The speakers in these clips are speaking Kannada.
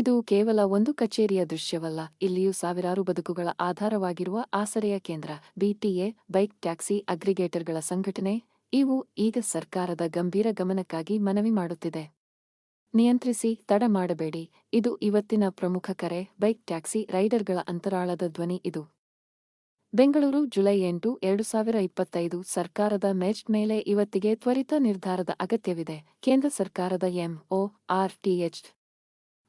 ಇದು ಕೇವಲ ಒಂದು ಕಚೇರಿಯ ದೃಶ್ಯವಲ್ಲ, ಇಲ್ಲಿಯೂ ಸಾವಿರಾರು ಬದುಕುಗಳ ಆಧಾರವಾಗಿರುವ ಆಸರೆಯ ಕೇಂದ್ರ, ಬಿಟಿಎ, ಬೈಕ್ ಟ್ಯಾಕ್ಸಿ ಅಗ್ರಿಗೇಟರ್ಗಳ ಸಂಘಟನೆ, ಇವು ಈಗ ಸರ್ಕಾರದ ಗಂಭೀರ ಗಮನಕ್ಕಾಗಿ ಮನವಿ ಮಾಡುತ್ತಿದೆ. ನಿಯಂತ್ರಿಸಿ, ತಡ ಮಾಡಬೇಡಿ, ಇದು ಇವತ್ತಿನ ಪ್ರಮುಖ ಕರೆ, ಬೈಕ್ ಟ್ಯಾಕ್ಸಿ ರೈಡರ್ಗಳ ಅಂತರಾಳದ ಧ್ವನಿ ಇದು. ಬೆಂಗಳೂರು, ಜುಲೈ ಎಂಟು, ಎರಡು ಸಾವಿರ ಇಪ್ಪತ್ತೈದು, ಸರ್ಕಾರದ ಮೆರ್ಜ್ ಮೇಲೆ ಇವತ್ತಿಗೆ ತ್ವರಿತ ನಿರ್ಧಾರದ ಅಗತ್ಯವಿದೆ, ಕೇಂದ್ರ ಸರ್ಕಾರದ ಎಂಒ ಆರ್ಟಿಎಚ್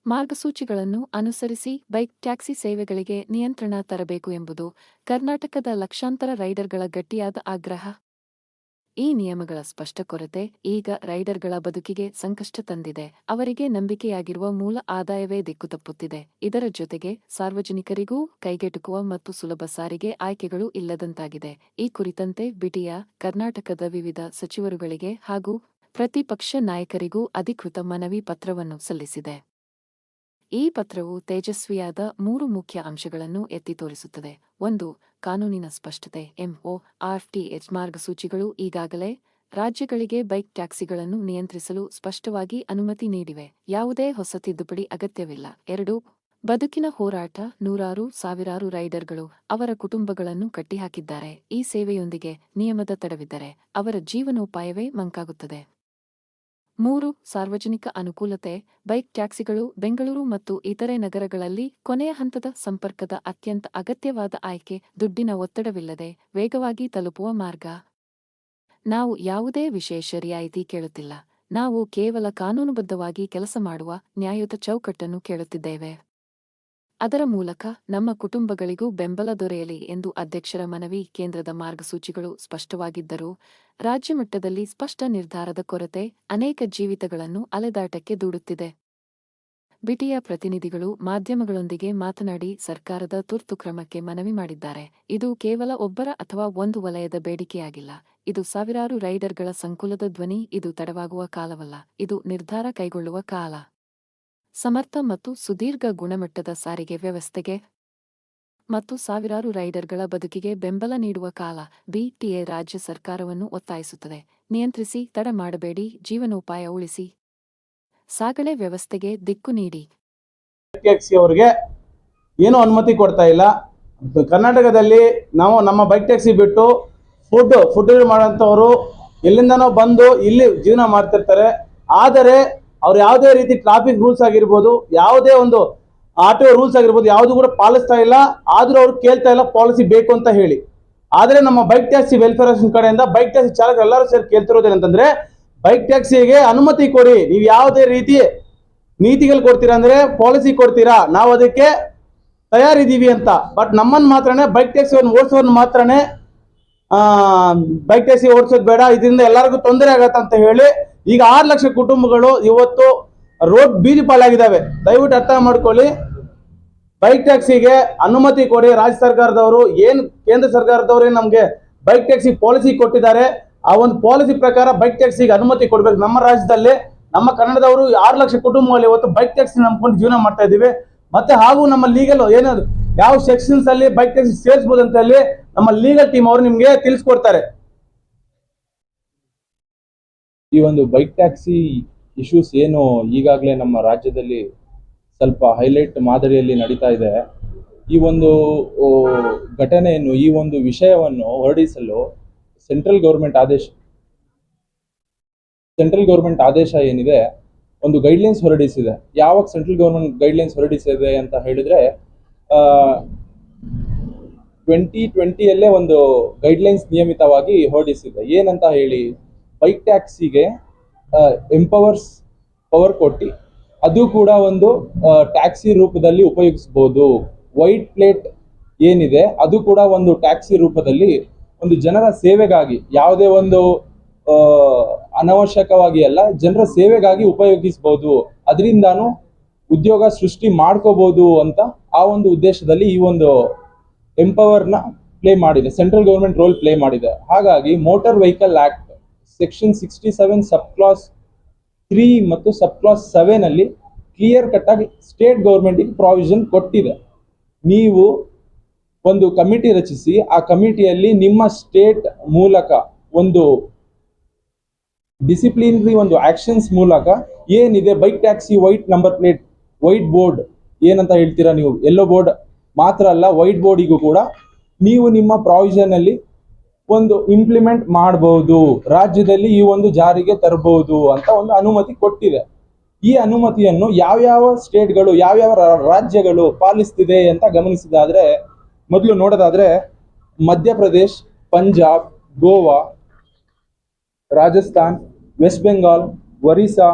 ಮಾರ್ಗಸೂಚಿಗಳನ್ನು ಅನುಸರಿಸಿ ಬೈಕ್ ಟ್ಯಾಕ್ಸಿ ಸೇವೆಗಳಿಗೆ ನಿಯಂತ್ರಣ ತರಬೇಕು ಎಂಬುದು ಕರ್ನಾಟಕದ ಲಕ್ಷಾಂತರ ರೈಡರ್ಗಳ ಗಟ್ಟಿಯಾದ ಆಗ್ರಹ. ಈ ನಿಯಮಗಳ ಸ್ಪಷ್ಟ ಕೊರತೆ ಈಗ ರೈಡರ್ಗಳ ಬದುಕಿಗೆ ಸಂಕಷ್ಟ ತಂದಿದೆ. ಅವರಿಗೆ ನಂಬಿಕೆಯಾಗಿರುವ ಮೂಲ ಆದಾಯವೇ ದಿಕ್ಕು ತಪ್ಪುತ್ತಿದೆ. ಇದರ ಜೊತೆಗೆ ಸಾರ್ವಜನಿಕರಿಗೂ ಕೈಗೆಟುಕುವ ಮತ್ತು ಸುಲಭ ಸಾರಿಗೆ ಆಯ್ಕೆಗಳು ಇಲ್ಲದಂತಾಗಿದೆ. ಈ ಕುರಿತಂತೆ ಬಿಟಿಯ ಕರ್ನಾಟಕದ ವಿವಿಧ ಸಚಿವರುಗಳಿಗೆ ಹಾಗೂ ಪ್ರತಿಪಕ್ಷ ನಾಯಕರಿಗೂ ಅಧಿಕೃತ ಮನವಿ ಪತ್ರವನ್ನು ಸಲ್ಲಿಸಿದೆ. ಈ ಪತ್ರವು ತೇಜಸ್ವಿಯಾದ ಮೂರು ಮುಖ್ಯ ಅಂಶಗಳನ್ನು ಎತ್ತಿ ತೋರಿಸುತ್ತದೆ. ಒಂದು, ಕಾನೂನಿನ ಸ್ಪಷ್ಟತೆ, ಎಂಒ ಆರ್ಟಿಎಚ್ ಮಾರ್ಗಸೂಚಿಗಳು ಈಗಾಗಲೇ ರಾಜ್ಯಗಳಿಗೆ ಬೈಕ್ ಟ್ಯಾಕ್ಸಿಗಳನ್ನು ನಿಯಂತ್ರಿಸಲು ಸ್ಪಷ್ಟವಾಗಿ ಅನುಮತಿ ನೀಡಿವೆ. ಯಾವುದೇ ಹೊಸ ತಿದ್ದುಪಡಿ ಅಗತ್ಯವಿಲ್ಲ. ಎರಡು, ಬದುಕಿನ ಹೋರಾಟ, ನೂರಾರು ಸಾವಿರಾರು ರೈಡರ್ಗಳು ಅವರ ಕುಟುಂಬಗಳನ್ನು ಕಟ್ಟಿಹಾಕಿದ್ದಾರೆ. ಈ ಸೇವೆಯೊಂದಿಗೆ ನಿಯಮದ ತಡವಿದ್ದರೆ ಅವರ ಜೀವನೋಪಾಯವೇ ಮಂಕಾಗುತ್ತದೆ. ಮೂರು ಸಾರ್ವಜನಿಕ ಅನುಕೂಲತೆ, ಬೈಕ್ ಟ್ಯಾಕ್ಸಿಗಳು, ಬೆಂಗಳೂರು ಮತ್ತು ಇತರೆ ನಗರಗಳಲ್ಲಿ ಕೊನೆಯ ಹಂತದ ಸಂಪರ್ಕದ ಅತ್ಯಂತ ಅಗತ್ಯವಾದ ಆಯ್ಕೆ ದುಡ್ಡಿನ ಒತ್ತಡವಿಲ್ಲದೆ ವೇಗವಾಗಿ ತಲುಪುವ ಮಾರ್ಗ. ನಾವು ಯಾವುದೇ ವಿಶೇಷ ರಿಯಾಯಿತಿ ಕೇಳುತ್ತಿಲ್ಲ. ನಾವು ಕೇವಲ ಕಾನೂನುಬದ್ಧವಾಗಿ ಕೆಲಸ ಮಾಡುವ ನ್ಯಾಯಯುತ ಚೌಕಟ್ಟನ್ನು ಕೇಳುತ್ತಿದ್ದೇವೆ. ಅದರ ಮೂಲಕ ನಮ್ಮ ಕುಟುಂಬಗಳಿಗೂ ಬೆಂಬಲ ದೊರೆಯಲಿ ಎಂದು ಅಧ್ಯಕ್ಷರ ಮನವಿ ಕೇಂದ್ರದ ಮಾರ್ಗಸೂಚಿಗಳು ಸ್ಪಷ್ಟವಾಗಿದ್ದರೂ, ರಾಜ್ಯ ಮಟ್ಟದಲ್ಲಿ ಸ್ಪಷ್ಟ ನಿರ್ಧಾರದ ಕೊರತೆ ಅನೇಕ ಜೀವಿತಗಳನ್ನು ಅಲೆದಾಟಕ್ಕೆ ದೂಡುತ್ತಿದೆ. ಬಿಟಿಯ ಪ್ರತಿನಿಧಿಗಳು ಮಾಧ್ಯಮಗಳೊಂದಿಗೆ ಮಾತನಾಡಿ ಸರ್ಕಾರದ ತುರ್ತು ಕ್ರಮಕ್ಕೆ ಮನವಿ ಮಾಡಿದ್ದಾರೆ. ಇದು ಕೇವಲ ಒಬ್ಬರ ಅಥವಾ ಒಂದು ವಲಯದ ಬೇಡಿಕೆಯಾಗಿಲ್ಲ. ಇದು ಸಾವಿರಾರು ರೈಡರ್ಗಳ ಸಂಕುಲದ ಧ್ವನಿ, ಇದು ತಡವಾಗುವ ಕಾಲವಲ್ಲ. ಇದು ನಿರ್ಧಾರ ಕೈಗೊಳ್ಳುವ ಕಾಲ. ಸಮರ್ಥ ಮತ್ತು ಸುದೀರ್ಘ ಗುಣಮಟ್ಟದ ಸಾರಿಗೆ ವ್ಯವಸ್ಥೆಗೆ ಮತ್ತು ಸಾವಿರಾರು ರೈಡರ್ಗಳ ಬದುಕಿಗೆ ಬೆಂಬಲ ನೀಡುವ ಕಾಲ ಬಿಟಿಎ ರಾಜ್ಯ ಸರ್ಕಾರವನ್ನು ಒತ್ತಾಯಿಸುತ್ತದೆ. ನಿಯಂತ್ರಿಸಿ, ತಡ ಮಾಡಬೇಡಿ, ಜೀವನೋಪಾಯ ಉಳಿಸಿ. ಸಾಗಣೆ ವ್ಯವಸ್ಥೆಗೆ ದಿಕ್ಕು ನೀಡಿ. ಟ್ಯಾಕ್ಸಿ ಅವರಿಗೆ ಏನು ಅನುಮತಿ ಕೊಡ್ತಾ ಇಲ್ಲ. ಕರ್ನಾಟಕದಲ್ಲಿ ನಾವು ನಮ್ಮ ಬೈಕ್ ಟ್ಯಾಕ್ಸಿ ಬಿಟ್ಟು ಫುಡ್ ಫುಡ್ ಮಾಡೋಂಥವ್ರು ಎಲ್ಲಿಂದನೋ ಬಂದು ಇಲ್ಲಿ ಜೀವನ ಮಾಡ್ತಿರ್ತಾರೆ. ಆದರೆ ಅವ್ರು ಯಾವುದೇ ರೀತಿ ಟ್ರಾಫಿಕ್ ರೂಲ್ಸ್ ಆಗಿರ್ಬೋದು, ಯಾವುದೇ ಒಂದು ಆಟೋ ರೂಲ್ಸ್ ಆಗಿರ್ಬೋದು, ಯಾವುದು ಕೂಡ ಪಾಲಿಸ್ತಾ ಇಲ್ಲ. ಆದರೂ ಅವ್ರು ಕೇಳ್ತಾ ಇಲ್ಲ ಪಾಲಿಸಿ ಬೇಕು ಅಂತ ಹೇಳಿ. ಆದರೆ ನಮ್ಮ ಬೈಕ್ ಟ್ಯಾಕ್ಸಿ ವೆಲ್ಫೇರ್ ಕಡೆಯಿಂದ ಬೈಕ್ ಟ್ಯಾಕ್ಸಿ ಚಾಲಕ ಎಲ್ಲರೂ ಸೇರಿ ಕೇಳ್ತಿರೋದೇನಂತಂದ್ರೆ ಬೈಕ್ ಟ್ಯಾಕ್ಸಿಗೆ ಅನುಮತಿ ಕೊಡಿ. ನೀವು ಯಾವುದೇ ರೀತಿ ನೀತಿಗಳು ಕೊಡ್ತೀರಾ ಅಂದರೆ ಪಾಲಿಸಿ ಕೊಡ್ತೀರಾ. ನಾವು ಅದಕ್ಕೆ ತಯಾರಿದ್ದೀವಿ ಅಂತ. ಬಟ್ ನಮ್ಮನ್ನು ಮಾತ್ರನೇ ಬೈಕ್ ಟ್ಯಾಕ್ಸಿಯನ್ನು ಓಡಿಸೋನ್ ಮಾತ್ರನೇ ಬೈಕ್ ಟ್ಯಾಕ್ಸಿ ಓಡಿಸೋದು ಬೇಡ. ಇದರಿಂದ ಎಲ್ಲರಿಗೂ ತೊಂದರೆ ಆಗತ್ತೆ ಅಂತ ಹೇಳಿ ಈಗ ಆರು ಲಕ್ಷ ಕುಟುಂಬಗಳು ಇವತ್ತು ರೋಡ್ ಬೀದಿ ಪಾಲಾಗಿದ್ದಾವೆ. ದಯವಿಟ್ಟು ಅರ್ಥ ಮಾಡ್ಕೊಳ್ಳಿ. ಬೈಕ್ ಟ್ಯಾಕ್ಸಿಗೆ ಅನುಮತಿ ಕೊಡಿ. ರಾಜ್ಯ ಸರ್ಕಾರದವರು ಏನು, ಕೇಂದ್ರ ಸರ್ಕಾರದವರು ನಮಗೆ ಬೈಕ್ ಟ್ಯಾಕ್ಸಿ ಪಾಲಿಸಿ ಕೊಟ್ಟಿದ್ದಾರೆ, ಆ ಒಂದು ಪಾಲಿಸಿ ಪ್ರಕಾರ ಬೈಕ್ ಟ್ಯಾಕ್ಸಿಗೆ ಅನುಮತಿ ಕೊಡಬೇಕು. ನಮ್ಮ ರಾಜ್ಯದಲ್ಲಿ, ನಮ್ಮ ಕನ್ನಡದವರು ಆರು ಲಕ್ಷ ಕುಟುಂಬಗಳು ಇವತ್ತು ಬೈಕ್ ಟ್ಯಾಕ್ಸಿ ನಂಬ್ಕೊಂಡು ಜೀವನ ಮಾಡ್ತಾ ಇದ್ದೀವಿ. ಮತ್ತೆ ಹಾಗೂ ನಮ್ಮ ಲೀಗಲ್ ಏನಾದ್ರು, ಯಾವ ಸೆಕ್ಷನ್ಸ್ ಅಲ್ಲಿ ಬೈಕ್ ಟ್ಯಾಕ್ಸಿ ಸೇರಿಸಬಹುದು ಅಂತ ಹೇಳಿ ನಮ್ಮ ಲೀಗಲ್ ಟೀಮ್ ಅವರು ನಿಮಗೆ ತಿಳಿಸ್ಕೊಡ್ತಾರೆ. ಈ ಒಂದು ಬೈಕ್ ಟ್ಯಾಕ್ಸಿ ಇಶ್ಯೂಸ್ ಏನು ಈಗಾಗಲೇ ನಮ್ಮ ರಾಜ್ಯದಲ್ಲಿ ಸ್ವಲ್ಪ ಹೈಲೈಟ್ ಮಾದರಿಯಲ್ಲಿ ನಡೀತಾ ಇದೆ. ಈ ಒಂದು ಘಟನೆಯನ್ನು, ಈ ಒಂದು ವಿಷಯವನ್ನು ಹೊರಡಿಸಲು ಸೆಂಟ್ರಲ್ ಗೌರ್ಮೆಂಟ್ ಆದೇಶ ಸೆಂಟ್ರಲ್ ಗೌರ್ಮೆಂಟ್ ಆದೇಶ ಏನಿದೆ, ಒಂದು ಗೈಡ್ಲೈನ್ಸ್ ಹೊರಡಿಸಿದೆ. ಯಾವಾಗ ಸೆಂಟ್ರಲ್ ಗೌರ್ಮೆಂಟ್ ಗೈಡ್ಲೈನ್ಸ್ ಹೊರಡಿಸಿದೆ ಅಂತ ಹೇಳಿದ್ರೆ ಟ್ವೆಂಟಿ ಟ್ವೆಂಟಿಯಲ್ಲೇ ಒಂದು ಗೈಡ್ಲೈನ್ಸ್ ನಿಯಮಿತವಾಗಿ ಹೊರಡಿಸಿದೆ. ಏನಂತ ಹೇಳಿ? ಬೈಕ್ ಟ್ಯಾಕ್ಸಿಗೆ ಎಂಪವರ್ಸ್ ಪವರ್ ಕೊಟ್ಟು, ಅದು ಕೂಡ ಒಂದು ಟ್ಯಾಕ್ಸಿ ರೂಪದಲ್ಲಿ ಉಪಯೋಗಿಸ್ಬೋದು. ವೈಟ್ ಪ್ಲೇಟ್ ಏನಿದೆ, ಅದು ಕೂಡ ಒಂದು ಟ್ಯಾಕ್ಸಿ ರೂಪದಲ್ಲಿ ಒಂದು ಜನರ ಸೇವೆಗಾಗಿ, ಯಾವುದೇ ಒಂದು ಅನವಶ್ಯಕವಾಗಿ ಅಲ್ಲ, ಜನರ ಸೇವೆಗಾಗಿ ಉಪಯೋಗಿಸ್ಬೋದು. ಅದರಿಂದಾನು ಉದ್ಯೋಗ ಸೃಷ್ಟಿ ಮಾಡ್ಕೋಬಹುದು ಅಂತ ಆ ಒಂದು ಉದ್ದೇಶದಲ್ಲಿ ಈ ಒಂದು ಎಂಪವರ್ನ ಪ್ಲೇ ಮಾಡಿದೆ. ಸೆಂಟ್ರಲ್ ಗೌರ್ಮೆಂಟ್ ರೋಲ್ ಪ್ಲೇ ಮಾಡಿದೆ. ಹಾಗಾಗಿ motor vehicle act section sixty seven sub clause three ಮತ್ತು ಸಬ್ ಕ್ಲಾಸ್ ಸೆವೆನಲ್ಲಿ ಕ್ಲಿಯರ್ ಕಟ್ ಆಗಿ ಸ್ಟೇಟ್ ಗೌರ್ಮೆಂಟಿಗೆ ಪ್ರಾವಿಷನ್ ಕೊಟ್ಟಿದೆ. ನೀವು ಒಂದು ಕಮಿಟಿ ರಚಿಸಿ, ಆ ಕಮಿಟಿಯಲ್ಲಿ ನಿಮ್ಮ ಸ್ಟೇಟ್ ಮೂಲಕ ಒಂದು ಡಿಸಿಪ್ಲಿನರಿ ಒಂದು ಆಕ್ಷನ್ಸ್ ಮೂಲಕ ಏನಿದೆ bike taxi white number plate white board ಏನಂತ ಹೇಳ್ತೀರಾ ನೀವು? ಎಲ್ಲೋ ಬೋರ್ಡ್ ಮಾತ್ರ ಅಲ್ಲ ವೈಟ್ ಬೋರ್ಡಿಗೂ ಕೂಡ ನೀವು ನಿಮ್ಮ ಪ್ರಾವಿಷನ್ ಅಲ್ಲಿ ಒಂದು ಇಂಪ್ಲಿಮೆಂಟ್ ಮಾಡಬಹುದು ರಾಜ್ಯದಲ್ಲಿ ಈ ಒಂದು ಜಾರಿಗೆ ತರಬಹುದು ಅಂತ ಒಂದು ಅನುಮತಿ ಕೊಟ್ಟಿದೆ. ಈ ಅನುಮತಿಯನ್ನು ಯಾವ್ಯಾವ ಸ್ಟೇಟ್ಗಳು, ಯಾವ್ಯಾವ ರಾಜ್ಯಗಳು ಪಾಲಿಸ್ತಿದೆ ಅಂತ ಗಮನಿಸಿದಾದ್ರೆ, ಮೊದಲು ನೋಡೋದಾದ್ರೆ Madhya Pradesh, Punjab, Goa, Rajasthan, West Bengal, Orissa,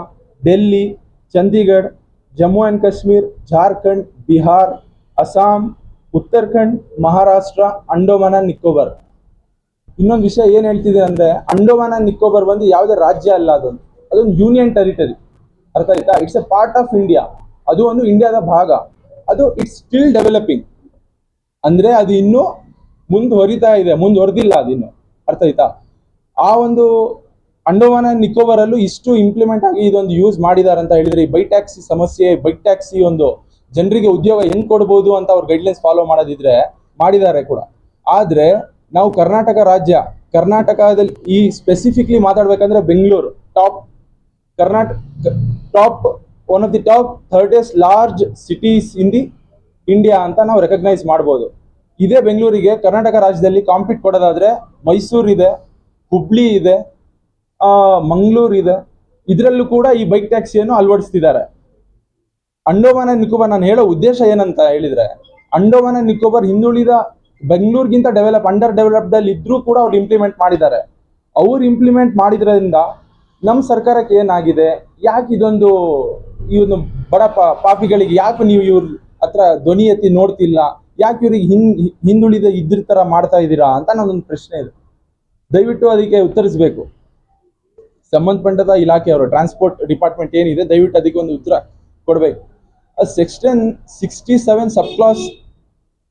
Delhi, Chandigarh, Jammu and Kashmir, Jharkhand, Bihar, Assam, Uttarakhand, Maharashtra, Andaman and Nicobar. ಇನ್ನೊಂದು ವಿಷಯ ಏನ್ ಹೇಳ್ತಿದೆ ಅಂದ್ರೆ ಅಂಡಮಾನ ಅಂಡ್ ನಿಕೋಬಾರ್ ಬಂದು ಯಾವುದೇ ರಾಜ್ಯ ಅಲ್ಲ ಅದೊಂದು ಅದೊಂದು ಯೂನಿಯನ್ ಟೆರಿಟರಿ ಅರ್ಥ ಆಯ್ತಾ? It's a part of India ಅದು ಒಂದು ಇಂಡಿಯಾದ ಭಾಗ. ಅದು ಇಟ್ಸ್ ಸ್ಟಿಲ್ ಡೆವಲಪಿಂಗ್ ಅಂದ್ರೆ ಅದು ಇನ್ನು ಮುಂದುವರಿತಾ ಇದೆ. ಮುಂದುವರೆದಿಲ್ಲ ಅದಿನ್ನು ಅರ್ಥ ಆಯ್ತಾ? ಆ ಒಂದು ಅಂಡಮಾನ್ ನಿಕೋಬರ್ ಅಲ್ಲೂ ಇಷ್ಟು ಇಂಪ್ಲಿಮೆಂಟ್ ಆಗಿ ಇದೊಂದು ಯೂಸ್ ಮಾಡಿದ್ದಾರೆ ಅಂತ ಹೇಳಿದ್ರೆ ಈ ಬೈಕ್ ಟ್ಯಾಕ್ಸಿ ಸಮಸ್ಯೆ ಬೈಕ್ ಟ್ಯಾಕ್ಸಿ ಒಂದು ಜನರಿಗೆ ಉದ್ಯೋಗ ಹೆಂಗ್ ಕೊಡ್ಬೋದು ಅಂತ ಅವ್ರ ಗೈಡ್ಲೈನ್ಸ್ ಫಾಲೋ ಮಾಡೋದಿದ್ರೆ ಮಾಡಿದ್ದಾರೆ ಕೂಡ. ಆದ್ರೆ ನಾವು ಕರ್ನಾಟಕ ರಾಜ್ಯ, ಕರ್ನಾಟಕದಲ್ಲಿ ಈ specifically ಮಾತಾಡ್ಬೇಕಂದ್ರೆ Bengaluru top Karnataka top one of the top thirdest large cities in the India ಅಂತ ನಾವು ರೆಕಗ್ನೈಸ್ ಮಾಡ್ಬೋದು. ಇದೇ ಬೆಂಗಳೂರಿಗೆ ಕರ್ನಾಟಕ ರಾಜ್ಯದಲ್ಲಿ ಕಾಂಪೀಟ್ ಕೊಡೋದಾದ್ರೆ ಮೈಸೂರು ಇದೆ, ಹುಬ್ಳಿ ಇದೆ ಮಂಗಳೂರು ಇದೆ. ಇದರಲ್ಲೂ ಕೂಡ ಈ ಬೈಕ್ ಟ್ಯಾಕ್ಸಿಯನ್ನು ಅಳವಡಿಸ್ತಿದ್ದಾರೆ. ಅಂಡೋಮಾನ ಅಂಡ್ ನಿಕೋಬಾರ್, ನಾನು ಹೇಳೋ ಉದ್ದೇಶ ಏನಂತ ಹೇಳಿದ್ರೆ, ಅಂಡೋಮಾನ ಅಂಡ್ ನಿಕೋಬಾರ್ ಹಿಂದುಳಿದ ಬೆಂಗಳೂರಿಗಿಂತ ಡೆವಲಪ್ ಅಂಡರ್ ಡೆವಲಪ್ಡ್ ಅಲ್ಲಿ ಇದ್ರೂ ಕೂಡ ಅವ್ರು ಇಂಪ್ಲಿಮೆಂಟ್ ಮಾಡಿದ್ದಾರೆ. ಅವ್ರು ಇಂಪ್ಲಿಮೆಂಟ್ ಮಾಡಿದ್ರಿಂದ ನಮ್ಮ ಸರ್ಕಾರಕ್ಕೆ ಏನಾಗಿದೆ? ಯಾಕೆ ಇದೊಂದು ಇವನು ಬಡ ಪಾಪಿಗಳಿಗೆ ಯಾಕೆ ನೀವು ಇವ್ರ ಹತ್ರ ಧ್ವನಿ ಎತ್ತಿ ನೋಡ್ತಿಲ್ಲ? ಯಾಕೆ ಇವ್ರಿಗೆ ಹಿನ್, ಹಿಂದುಳಿದ ಇದ್ರ ತರ ಮಾಡ್ತಾ ಇದ್ದೀರಾ ಅಂತ ನನ್ನೊಂದು ಪ್ರಶ್ನೆ ಇದೆ. ದಯವಿಟ್ಟು ಅದಕ್ಕೆ ಉತ್ತರಿಸಬೇಕು. ಸಂಬಂಧಪಟ್ಟದ ಇಲಾಖೆಯವರು ಟ್ರಾನ್ಸ್ಪೋರ್ಟ್ ಡಿಪಾರ್ಟ್ಮೆಂಟ್ ಏನಿದೆ, ದಯವಿಟ್ಟು ಅದಕ್ಕೆ ಒಂದು ಉತ್ತರ ಕೊಡಬೇಕು. Section sixty seven sub clause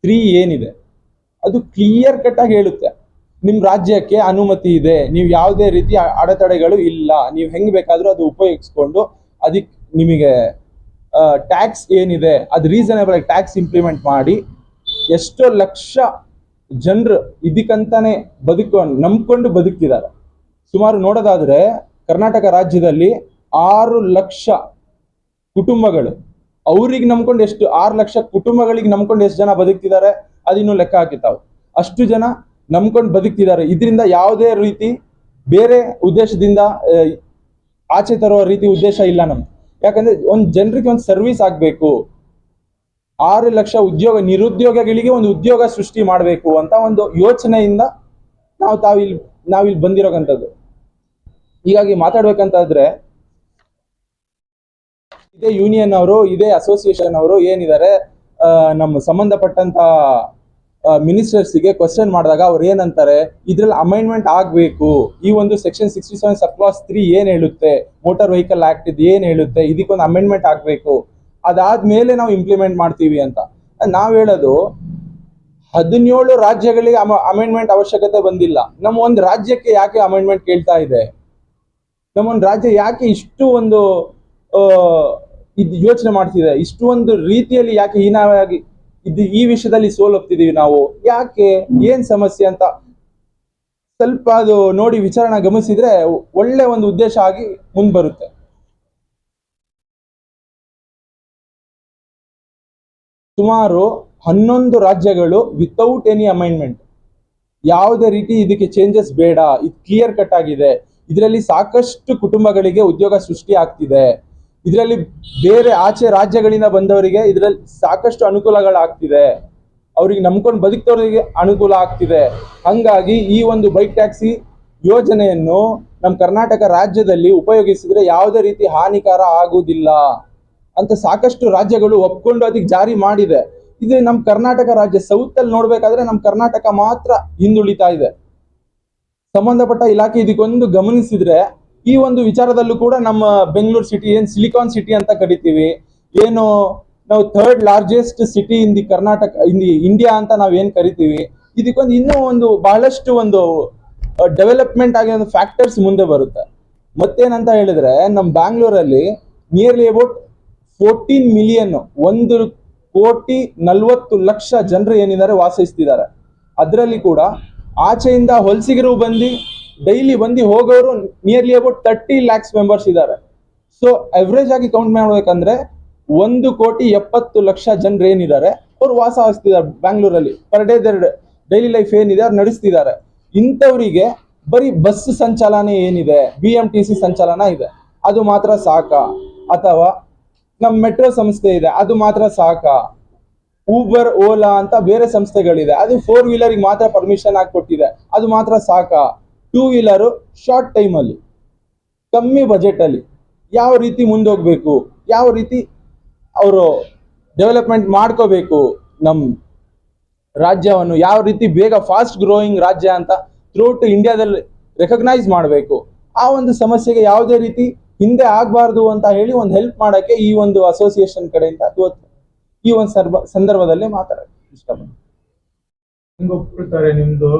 three ಏನಿದೆ? ಅದು ಕ್ಲಿಯರ್ ಕಟ್ ಆಗಿ ಹೇಳುತ್ತೆ. ನಿಮ್ಮ ರಾಜ್ಯಕ್ಕೆ ಅನುಮತಿ ಇದೆ. ನೀವು ಯಾವುದೇ ರೀತಿ ಅಡೆತಡೆಗಳು ಇಲ್ಲ. ನೀವು ಹೆಂಗ್ ಬೇಕಾದ್ರೂ ಅದು ಉಪಯೋಗಿಸ್ಕೊಂಡು ಅದಕ್ಕೆ ನಿಮಗೆ ಟ್ಯಾಕ್ಸ್ ಏನಿದೆ, ಅದು ರೀಸನೇಬಲ್ ಆಗಿ ಟ್ಯಾಕ್ಸ್ ಇಂಪ್ಲಿಮೆಂಟ್ ಮಾಡಿ ಎಷ್ಟೋ ಲಕ್ಷ ಜನರು ಇದಕ್ಕಂತಾನೆ ಬದುಕೋ ನಂಬ್ಕೊಂಡು ಬದುಕ್ತಿದ್ದಾರೆ. ಸುಮಾರು ನೋಡೋದಾದ್ರೆ ಕರ್ನಾಟಕ ರಾಜ್ಯದಲ್ಲಿ ಆರು ಲಕ್ಷ ಕುಟುಂಬಗಳು. ಅವ್ರಿಗೆ ನಂಬ್ಕೊಂಡು ಎಷ್ಟು, ಆರು ಲಕ್ಷ ಕುಟುಂಬಗಳಿಗೆ ನಂಬ್ಕೊಂಡು ಎಷ್ಟು ಜನ ಬದುಕ್ತಿದ್ದಾರೆ? ಅದಿನ್ನೂ ಲೆಕ್ಕ ಹಾಕಿತಾವು ಅಷ್ಟು ಜನ ನಂಬ್ಕೊಂಡು ಬದುಕ್ತಿದ್ದಾರೆ. ಇದರಿಂದ ಯಾವುದೇ ರೀತಿ ಬೇರೆ ಉದ್ದೇಶದಿಂದ ಆಚೆ ತರುವ ರೀತಿ ಉದ್ದೇಶ ಇಲ್ಲ ನಮ್ಗೆ ಯಾಕಂದ್ರೆ ಒಂದ್ ಜನರಿಗೆ ಒಂದು ಸರ್ವಿಸ್ ಆಗ್ಬೇಕು. ಆರು ಲಕ್ಷ ಉದ್ಯೋಗ, ನಿರುದ್ಯೋಗಿಗಳಿಗೆ ಒಂದು ಉದ್ಯೋಗ ಸೃಷ್ಟಿ ಮಾಡಬೇಕು ಅಂತ ಒಂದು ಯೋಚನೆಯಿಂದ ನಾವು ತಾವಿಲ್ ನಾವಿಲ್ಲಿ ಬಂದಿರೋಕಂಥದ್ದು. ಹೀಗಾಗಿ ಮಾತಾಡ್ಬೇಕಂತಾದ್ರೆ ಇದೇ ಯೂನಿಯನ್ ಅವರು, ಇದೇ ಅಸೋಸಿಯೇಷನ್ ಅವರು ಏನಿದ್ದಾರೆ ನಮ್ಮ ಸಂಬಂಧಪಟ್ಟಂತ ಮಿನಿಸ್ಟರ್ಸ್ಗೆ ಕ್ವಶನ್ ಮಾಡಿದಾಗ ಅವ್ರು ಏನಂತಾರೆ? ಇದ್ರಲ್ಲಿ ಅಮೆಂಡ್ಮೆಂಟ್ ಆಗಬೇಕು. ಈ ಒಂದು section sixty seven sub clause three ಏನ್ ಹೇಳುತ್ತೆ? ಮೋಟಾರ್ ವೆಹಿಕಲ್ ಆಕ್ಟ್ ಇದು ಏನ್ ಹೇಳುತ್ತೆ? ಇದಕ್ಕೊಂದು ಅಮೆಂಡ್ಮೆಂಟ್ ಆಗಬೇಕು. ಅದಾದ್ಮೇಲೆ ನಾವು ಇಂಪ್ಲಿಮೆಂಟ್ ಮಾಡ್ತೀವಿ ಅಂತ. ನಾವ್ ಹೇಳೋದು, ಹದಿನೇಳು ರಾಜ್ಯಗಳಿಗೆ ಅಮೆಂಡ್ಮೆಂಟ್ ಅವಶ್ಯಕತೆ ಬಂದಿಲ್ಲ. ನಮ್ಮ ಒಂದು ರಾಜ್ಯಕ್ಕೆ ಯಾಕೆ ಅಮೆಂಡ್ಮೆಂಟ್ ಕೇಳ್ತಾ ಇದೆ? ನಮ್ಮ ಒಂದು ರಾಜ್ಯ ಯಾಕೆ ಇಷ್ಟು ಒಂದು ಇದು ಯೋಚನೆ ಮಾಡ್ತಿದೆ? ಇಷ್ಟು ಒಂದು ರೀತಿಯಲ್ಲಿ ಯಾಕೆ ಹೀನಾವಾಗಿ ಇದು ಈ ವಿಷಯದಲ್ಲಿ ಸೋಲೋಗ್ತಿದೀವಿ ನಾವು. ಯಾಕೆ? ಏನ್ ಸಮಸ್ಯೆ ಅಂತ ಸ್ವಲ್ಪ ಅದು ನೋಡಿ ವಿಚಾರಣೆ ಗಮನಿಸಿದ್ರೆ ಒಳ್ಳೆ ಒಂದು ಉದ್ದೇಶ ಆಗಿ ಮುಂದ್ ಬರುತ್ತೆ. ಸುಮಾರು ಹನ್ನೊಂದು ರಾಜ್ಯಗಳು ವಿತೌಟ್ ಎನಿ ಅಮೈಂಡ್ಮೆಂಟ್ ಯಾವುದೇ ರೀತಿ ಇದಕ್ಕೆ ಚೇಂಜಸ್ ಬೇಡ. ಇದು ಕ್ಲಿಯರ್ ಕಟ್ ಆಗಿದೆ. ಇದರಲ್ಲಿ ಸಾಕಷ್ಟು ಕುಟುಂಬಗಳಿಗೆ ಉದ್ಯೋಗ ಸೃಷ್ಟಿ ಆಗ್ತಿದೆ. ಇದರಲ್ಲಿ ಬೇರೆ ಆಚೆ ರಾಜ್ಯಗಳಿಂದ ಬಂದವರಿಗೆ ಇದರಲ್ಲಿ ಸಾಕಷ್ಟು ಅನುಕೂಲಗಳಾಗ್ತಿದೆ. ಅವರಿಗೆ ನಂಬ್ಕೊಂಡು ಬದುಕ್ತವ್ರಿಗೆ ಅನುಕೂಲ ಆಗ್ತಿದೆ. ಹಂಗಾಗಿ ಈ ಒಂದು ಬೈಕ್ ಟ್ಯಾಕ್ಸಿ ಯೋಜನೆಯನ್ನು ನಮ್ಮ ಕರ್ನಾಟಕ ರಾಜ್ಯದಲ್ಲಿ ಉಪಯೋಗಿಸಿದ್ರೆ ಯಾವುದೇ ರೀತಿ ಹಾನಿಕಾರ ಆಗುವುದಿಲ್ಲ ಅಂತ ಸಾಕಷ್ಟು ರಾಜ್ಯಗಳು ಒಪ್ಕೊಂಡು ಅದಕ್ಕೆ ಜಾರಿ ಮಾಡಿದೆ. ಇದು ನಮ್ಮ ಕರ್ನಾಟಕ ರಾಜ್ಯ ಸೌತ್ ಅಲ್ಲಿ ನೋಡ್ಬೇಕಾದ್ರೆ ನಮ್ಮ ಕರ್ನಾಟಕ ಮಾತ್ರ ಹಿಂದುಳಿತಾ ಇದೆ. ಸಂಬಂಧಪಟ್ಟ ಇಲಾಖೆ ಇದಕ್ಕೊಂದು ಗಮನಿಸಿದ್ರೆ ಈ ಒಂದು ವಿಚಾರದಲ್ಲೂ ಕೂಡ ನಮ್ಮ ಬೆಂಗಳೂರು ಸಿಟಿ ಏನ್ ಸಿಲಿಕಾನ್ ಸಿಟಿ ಅಂತ ಕರಿತೀವಿ, ಏನು ನಾವು third largest city in the Karnataka in the India ಅಂತ ನಾವ್ ಏನ್ ಕರಿತೀವಿ, ಇದಕ್ಕೊಂದು ಇನ್ನೂ ಒಂದು ಬಹಳಷ್ಟು ಒಂದು ಡೆವಲಪ್ಮೆಂಟ್ ಆಗಿ ಒಂದು ಫ್ಯಾಕ್ಟರ್ಸ್ ಮುಂದೆ ಬರುತ್ತೆ. ಮತ್ತೇನಂತ ಹೇಳಿದ್ರೆ ನಮ್ಮ ಬ್ಯಾಂಗ್ಳೂರಲ್ಲಿ ನಿಯರ್ಲಿ ಅಬೌಟ್ ಫೋರ್ಟೀನ್ ಮಿಲಿಯನ್ ಒಂದು ಕೋಟಿ ನಲ್ವತ್ತು ಲಕ್ಷ ಜನರು ಏನಿದ್ದಾರೆ ವಾಸಿಸ್ತಿದ್ದಾರೆ. ಅದರಲ್ಲಿ ಕೂಡ ಆಚೆಯಿಂದ ಹೊಲಸಿಗರು ಬಂದು ಡೈಲಿ ಬಂದು ಹೋಗೋರು nearly about thirty lakhs members ಇದ್ದಾರೆ. ಸೊ ಅವರೇಜ್ ಆಗಿ ಕೌಂಟ್ ಮಾಡ್ಬೇಕಂದ್ರೆ ಒಂದು ಕೋಟಿ ಎಪ್ಪತ್ತು ಲಕ್ಷ ಜನರು ಏನಿದ್ದಾರೆ, ಅವ್ರು ವಾಸ ಆಗ್ತಿದ್ದಾರೆ ಬ್ಯಾಂಗ್ಳೂರಲ್ಲಿ per day their daily life ಏನಿದೆ, ಅವ್ರು ನಡೆಸ್ತಿದ್ದಾರೆ. ಇಂಥವರಿಗೆ ಬರೀ ಬಸ್ ಸಂಚಾಲನೆ ಏನಿದೆ ಬಿ ಎಂ ಟಿ ಸಿ ಸಂಚಾಲನ ಇದೆ. ಅದು ಮಾತ್ರ ಸಾಕಾ. ಅಥವಾ ನಮ್ಮ ಮೆಟ್ರೋ ಸಂಸ್ಥೆ ಇದೆ, ಅದು ಮಾತ್ರ ಸಾಕಾ. ಊಬರ್ ಓಲಾ ಅಂತ ಬೇರೆ ಸಂಸ್ಥೆಗಳಿದೆ. ಅದು ಫೋರ್ ವೀಲರ್ಗೆ ಮಾತ್ರ ಪರ್ಮಿಷನ್ ಕೊಟ್ಟಿದೆ ಅದು ಮಾತ್ರ ಸಾಕಾ. ಟೂ ವೀಲರು ಶಾರ್ಟ್ ಟೈಮಲ್ಲಿ ಕಮ್ಮಿ ಬಜೆಟಲ್ಲಿ ಯಾವ ರೀತಿ ಮುಂದೋಗಬೇಕು, ಯಾವ ರೀತಿ ಅವರು ಡೆವಲಪ್ಮೆಂಟ್ ಮಾಡ್ಕೋಬೇಕು ನಮ್ಮ ರಾಜ್ಯವನ್ನು, ಯಾವ ರೀತಿ ಬೇಗ ಫಾಸ್ಟ್ ಗ್ರೋಯಿಂಗ್ ರಾಜ್ಯ ಅಂತ ಥ್ರೂಟ್ ಇಂಡಿಯಾದಲ್ಲಿ ರೆಕಗ್ನೈಸ್ ಮಾಡಬೇಕು. ಆ ಒಂದು ಸಮಸ್ಯೆಗೆ ಯಾವುದೇ ರೀತಿ ಹಿಂದೆ ಆಗಬಾರ್ದು ಅಂತ ಹೇಳಿ ಒಂದು ಹೆಲ್ಪ್ ಮಾಡೋಕ್ಕೆ ಈ ಒಂದು ಅಸೋಸಿಯೇಷನ್ ಕಡೆಯಿಂದ ಇವತ್ತು ಈ ಒಂದು ಸರ್ಬ, ಸಂದರ್ಭದಲ್ಲಿ ಮಾತಾಡೋಕ್ಕೆ ಇಷ್ಟಪಡ್ತೀನಿ. ನಿಮ್ಮದು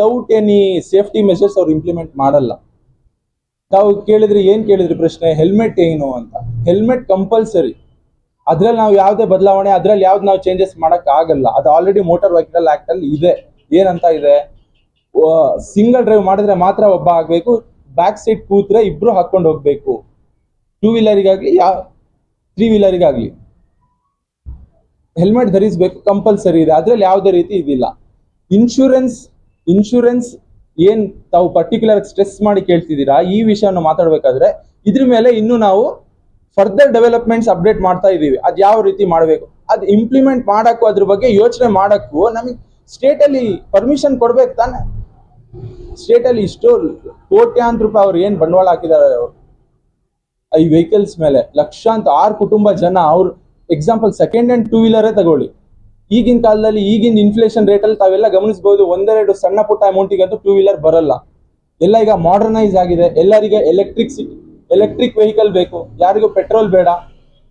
ವಿತೌಟ್ ಎನಿ ಸೇಫ್ಟಿ ಮೆಷರ್ಸ್ ಅವ್ರು ಇಂಪ್ಲಿಮೆಂಟ್ ಮಾಡಲ್ಲ. ತಾವು ಕೇಳಿದ್ರೆ ಏನ್ ಕೇಳಿದ್ರಿ ಪ್ರಶ್ನೆ? ಹೆಲ್ಮೆಟ್ ಏನು ಅಂತ. ಹೆಲ್ಮೆಟ್ ಕಂಪಲ್ಸರಿ ಅದ್ರಲ್ಲಿ ನಾವು ಯಾವುದೇ ಬದಲಾವಣೆ, ಅದ್ರಲ್ಲಿ ಯಾವ್ದು ನಾವು ಚೇಂಜಸ್ ಮಾಡಕ್ ಆಗಲ್ಲ. ಅದು ಆಲ್ರೆಡಿ ಮೋಟಾರ್ ವೆಹಿಕಲ್ ಆಕ್ಟ್ ಅಲ್ಲಿ ಇದೆ. ಏನಂತ ಇದೆ? ಸಿಂಗಲ್ ಡ್ರೈವ್ ಮಾಡಿದ್ರೆ ಮಾತ್ರ ಒಬ್ಬ ಆಗ್ಬೇಕು ಬ್ಯಾಕ್ ಸೈಡ್ ಕೂತ್ರೆ ಇಬ್ರು ಹಾಕೊಂಡು ಹೋಗ್ಬೇಕು. ಟೂ ವೀಲರಿಗಾಗ್ಲಿ ಯಾವ ತ್ರೀ ವೀಲರಿಗಾಗ್ಲಿ ಹೆಲ್ಮೆಟ್ ಧರಿಸಬೇಕು ಕಂಪಲ್ಸರಿ ಇದೆ. ಅದ್ರಲ್ಲಿ ಯಾವುದೇ ರೀತಿ ಇದಿಲ್ಲ. ಇನ್ಶೂರೆನ್ಸ್ ಇನ್ಶೂರೆನ್ಸ್ ಏನ್ ತಾವು ಪರ್ಟಿಕ್ಯುಲರ್ ಸ್ಟ್ರೆಸ್ ಮಾಡಿ ಕೇಳ್ತಿದ್ದೀರಾ ಈ ವಿಷಯವನ್ನು ಮಾತಾಡಬೇಕಾದ್ರೆ ಇದ್ರ ಮೇಲೆ ಇನ್ನು ನಾವು ಫರ್ದರ್ ಡೆವಲಪ್ಮೆಂಟ್ಸ್ ಅಪ್ಡೇಟ್ ಮಾಡ್ತಾ ಇದ್ದೀವಿ. ಅದ್ ಯಾವ ರೀತಿ ಮಾಡಬೇಕು? ಅದ್ ಇಂಪ್ಲಿಮೆಂಟ್ ಮಾಡಕ್ಕೂ ಅದ್ರ ಬಗ್ಗೆ ಯೋಚನೆ ಮಾಡಕ್ಕೂ ನಮಗೆ ಸ್ಟೇಟ್ ಅಲ್ಲಿ ಪರ್ಮಿಷನ್ ಕೊಡ್ಬೇಕು ತಾನೆ. ಸ್ಟೇಟ್ ಅಲ್ಲಿ ಇಷ್ಟು ಕೋಟ್ಯಾಂತರ ರೂಪಾಯಿ ಅವ್ರು ಏನ್ ಬಂಡವಾಳ ಹಾಕಿದ್ದಾರೆ ಅವರು. ಈ ವೆಹಿಕಲ್ಸ್ ಮೇಲೆ ಲಕ್ಷಾಂತ ಆರು ಕುಟುಂಬ ಜನ ಅವ್ರು ಎಕ್ಸಾಂಪಲ್ ಸೆಕೆಂಡ್ ಹ್ಯಾಂಡ್ ಟೂ ವೀಲರೇ ತಗೊಳ್ಳಿ. ಈಗಿನ ಕಾಲದಲ್ಲಿ ಈಗಿನ ಇನ್ಫ್ಲೇಷನ್ ರೇಟಲ್ಲಿ ತಾವೆಲ್ಲ ಗಮನಿಸಬಹುದು ಒಂದೆರಡು ಸಣ್ಣ ಪುಟ್ಟ ಅಮೌಂಟಿಗಂತೂ ಟೂ ವೀಲರ್ ಬರಲ್ಲ. ಎಲ್ಲ ಈಗ ಮಾಡರ್ನೈಸ್ ಆಗಿದೆ. ಎಲ್ಲರಿಗೆ ಎಲೆಕ್ಟ್ರಿಕ್ ಎಲೆಕ್ಟ್ರಿಕ್ ವೆಹಿಕಲ್ ಬೇಕು. ಯಾರಿಗೂ ಪೆಟ್ರೋಲ್ ಬೇಡ.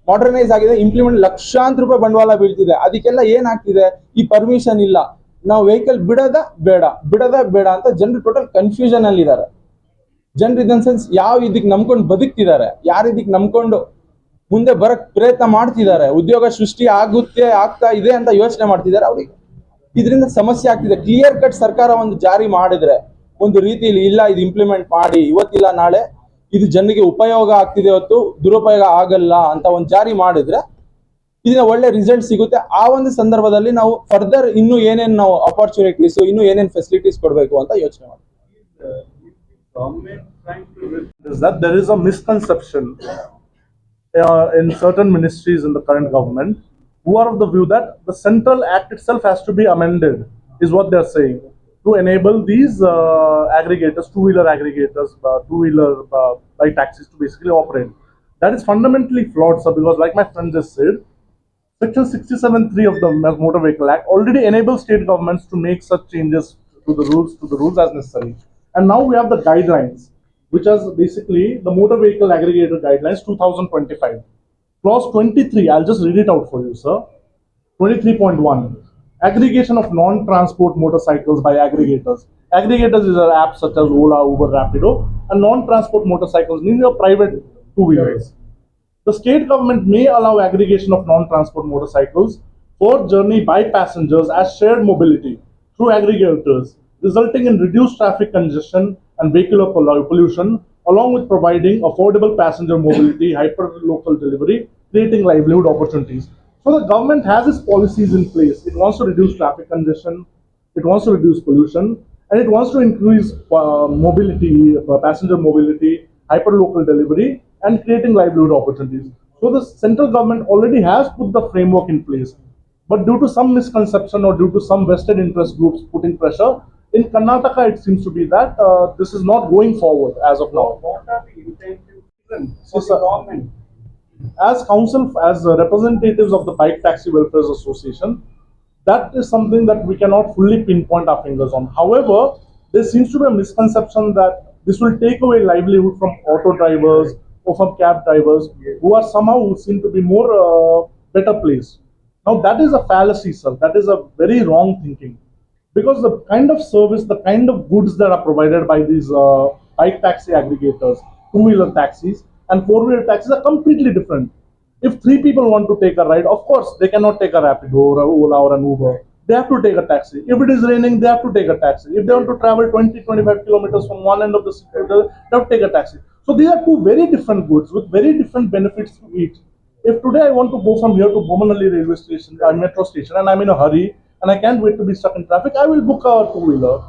ಮಾಡರ್ನೈಸ್ ಆಗಿದೆ. ಇಂಪ್ಲಿಮೆಂಟ್ ಲಕ್ಷಾಂತರ ರೂಪಾಯಿ ಬಂಡವಾಳ ಬೀಳ್ತಿದೆ. ಅದಕ್ಕೆಲ್ಲ ಏನಾಗ್ತಿದೆ ಈ ಪರ್ಮಿಷನ್ ಇಲ್ಲ. ನಾವು ವೆಹಿಕಲ್ ಬಿಡದ ಬೇಡ. ಬಿಡದ ಬೇಡ ಅಂತ ಜನರು ಟೋಟಲ್ ಕನ್ಫ್ಯೂಷನ್ ಅಲ್ಲಿ ಇದ್ದಾರೆ ಜನರು ಇದನ್ ಸೆನ್ಸ್ ಯಾವ ಇದಕ್ಕೆ ನಂಬ್ಕೊಂಡು ಬದುಕ್ತಿದ್ದಾರೆ? ಯಾರು ಇದಕ್ಕೆ ನಂಬ್ಕೊಂಡು ಮುಂದೆ ಬರಕ್ ಪ್ರಯತ್ನ ಮಾಡ್ತಿದ್ದಾರೆ. ಉದ್ಯೋಗ ಸೃಷ್ಟಿ ಆಗುತ್ತೆ, ಆಗ್ತಾ ಇದೆ ಅಂತ ಯೋಚನೆ ಮಾಡ್ತಿದ್ದಾರೆ ಅವ್ರಿಗೆ. ಇದರಿಂದ ಸಮಸ್ಯೆ ಆಗ್ತಿದೆ. ಕ್ಲಿಯರ್ ಕಟ್ ಸರ್ಕಾರ ಒಂದು ಜಾರಿ ಮಾಡಿದ್ರೆ, ಒಂದು ರೀತಿಯಲ್ಲಿ ಇಲ್ಲ, ಇದು ಇಂಪ್ಲಿಮೆಂಟ್ ಮಾಡಿ, ಇವತ್ತಿಲ್ಲ, ನಾಳೆ ಇದು ಜನರಿಗೆ ಉಪಯೋಗ ಆಗ್ತಿದೆ ಹೊತ್ತು ದುರುಪಯೋಗ ಆಗಲ್ಲ ಅಂತ ಒಂದು ಜಾರಿ ಮಾಡಿದ್ರೆ ಇದನ್ನ ಒಳ್ಳೆ ರಿಸಲ್ಟ್ ಸಿಗುತ್ತೆ. ಆ ಒಂದು ಸಂದರ್ಭದಲ್ಲಿ ನಾವು ಫರ್ದರ್ ಇನ್ನು ಏನೇನು ನಾವು ಅಪರ್ಚುನಿಟೀಸ್ ಇನ್ನು ಏನೇನು ಫೆಸಿಲಿಟೀಸ್ ಕೊಡಬೇಕು ಅಂತ ಯೋಚನೆ ಮಾಡ್ತೀವಿ. Uh, in certain ministries in the current government who are of the view that the central act itself has to be amended is what they're saying to enable these uh, aggregators two-wheeler aggregators uh, two-wheeler uh, bike taxis to basically operate that is fundamentally flawed sir because like my friend just said Section 67.3 of the Motor Vehicle Act already enables state governments to make such changes to the rules to the rules as necessary. And now we have the guidelines, which is basically the Motor Vehicle Aggregator Guidelines 2025. Clause 23, I'll just read it out for you, sir. 23.1 Aggregation of non transport motorcycles by aggregators. Aggregators is an app such as Ola, Uber, Rapido, and non transport motorcycles, meaning your private two wheelers. The state government may allow aggregation of non-transport motorcycles for journey by passengers as shared mobility through aggregators, resulting in reduced traffic congestion and vehicular pollution, along with providing affordable passenger mobility, hyper-local delivery, creating livelihood opportunities. So the government has its policies in place. It wants to reduce traffic congestion, it wants to reduce pollution, and it wants to increase uh, mobility, uh, passenger mobility, hyperlocal delivery, and creating livelihood opportunities. So the central government already has put the framework in place. But due to some misconception or due to some vested interest groups putting pressure, in Karnataka it seems to be that uh, this is not going forward as of now. What are the incentives for the government? as council, as uh, representatives of the Bike Taxi Welfare Association, that is something that we cannot fully pinpoint our fingers on. However, there seems to be a misconception that this will take away livelihood from auto drivers or from cab drivers who are somehow who seem to be more uh, better placed. Now that is a fallacy, sir. That is a very wrong thinking because the kind of service, the kind of goods that are provided by these uh, bike taxi aggregators, two-wheeler taxis, and four-wheeler taxis are completely different. If three people want to take a ride, of course they cannot take a Rapido or a Ola or an Uber. They have to take a taxi. If it is raining, they have to take a taxi. If they want to travel 20, 25 kilometers from one end of the city, they have to take a taxi. So these are two very different goods with very different benefits to each. If today I want to go from here to Bomanali railway station, uh, metro station, and I'm in a hurry and I can't wait to be stuck in traffic, I will book a two wheeler.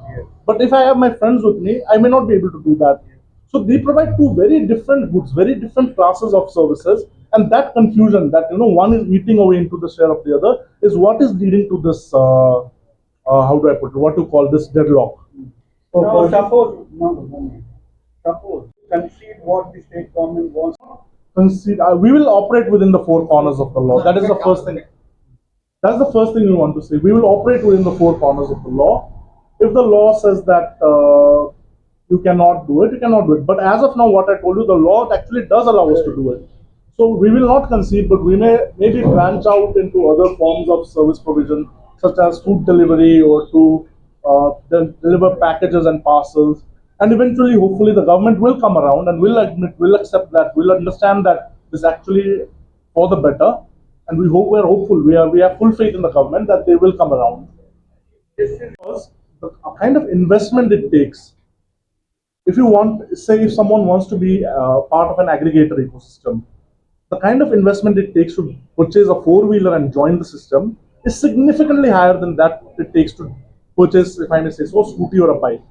But if I have my friends with me, I may not be able to do that. So they provide two very different goods, very different classes of services, and that confusion that you know one is eating away into the share of the other is what is leading to this. Uh, uh, how do I put it? What to call this deadlock? So, No, uh, suppose, no, no, no. Suppose, concede what the state government wants. concede, uh, we will operate within the four corners of the law. That is the first thing. That's the first thing we want to say. We will operate within the four corners of the law. If the law says that uh, you cannot do it, you cannot do it. But as of now, what I told you, the law actually does allow us to do it. So we will not concede, but we may maybe branch out into other forms of service provision, such as food delivery or to uh, deliver packages and parcels. And eventually, hopefully, the government will come around and will admit, will accept that, will understand that this actually for the better. And we hope we're hopeful. We are we have full faith in the government that they will come around. Because the kind of investment it takes if you want, say, if someone wants to be uh, part of an aggregator ecosystem, the kind of investment it takes to purchase a four wheeler and join the system is significantly higher than that it takes to purchase, if I may say so, a scooty or a bike.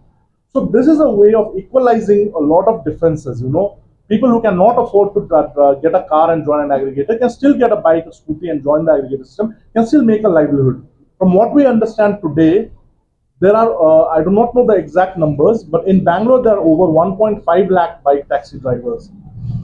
So this is a way of equalizing a lot of differences. You know, people who cannot afford to get a car and join an aggregator can still get a bike, a scooty, and join the aggregator system. Can still make a livelihood. From what we understand today, there are uh, I do not know the exact numbers, but in Bangalore there are over 1.5 lakh bike taxi drivers.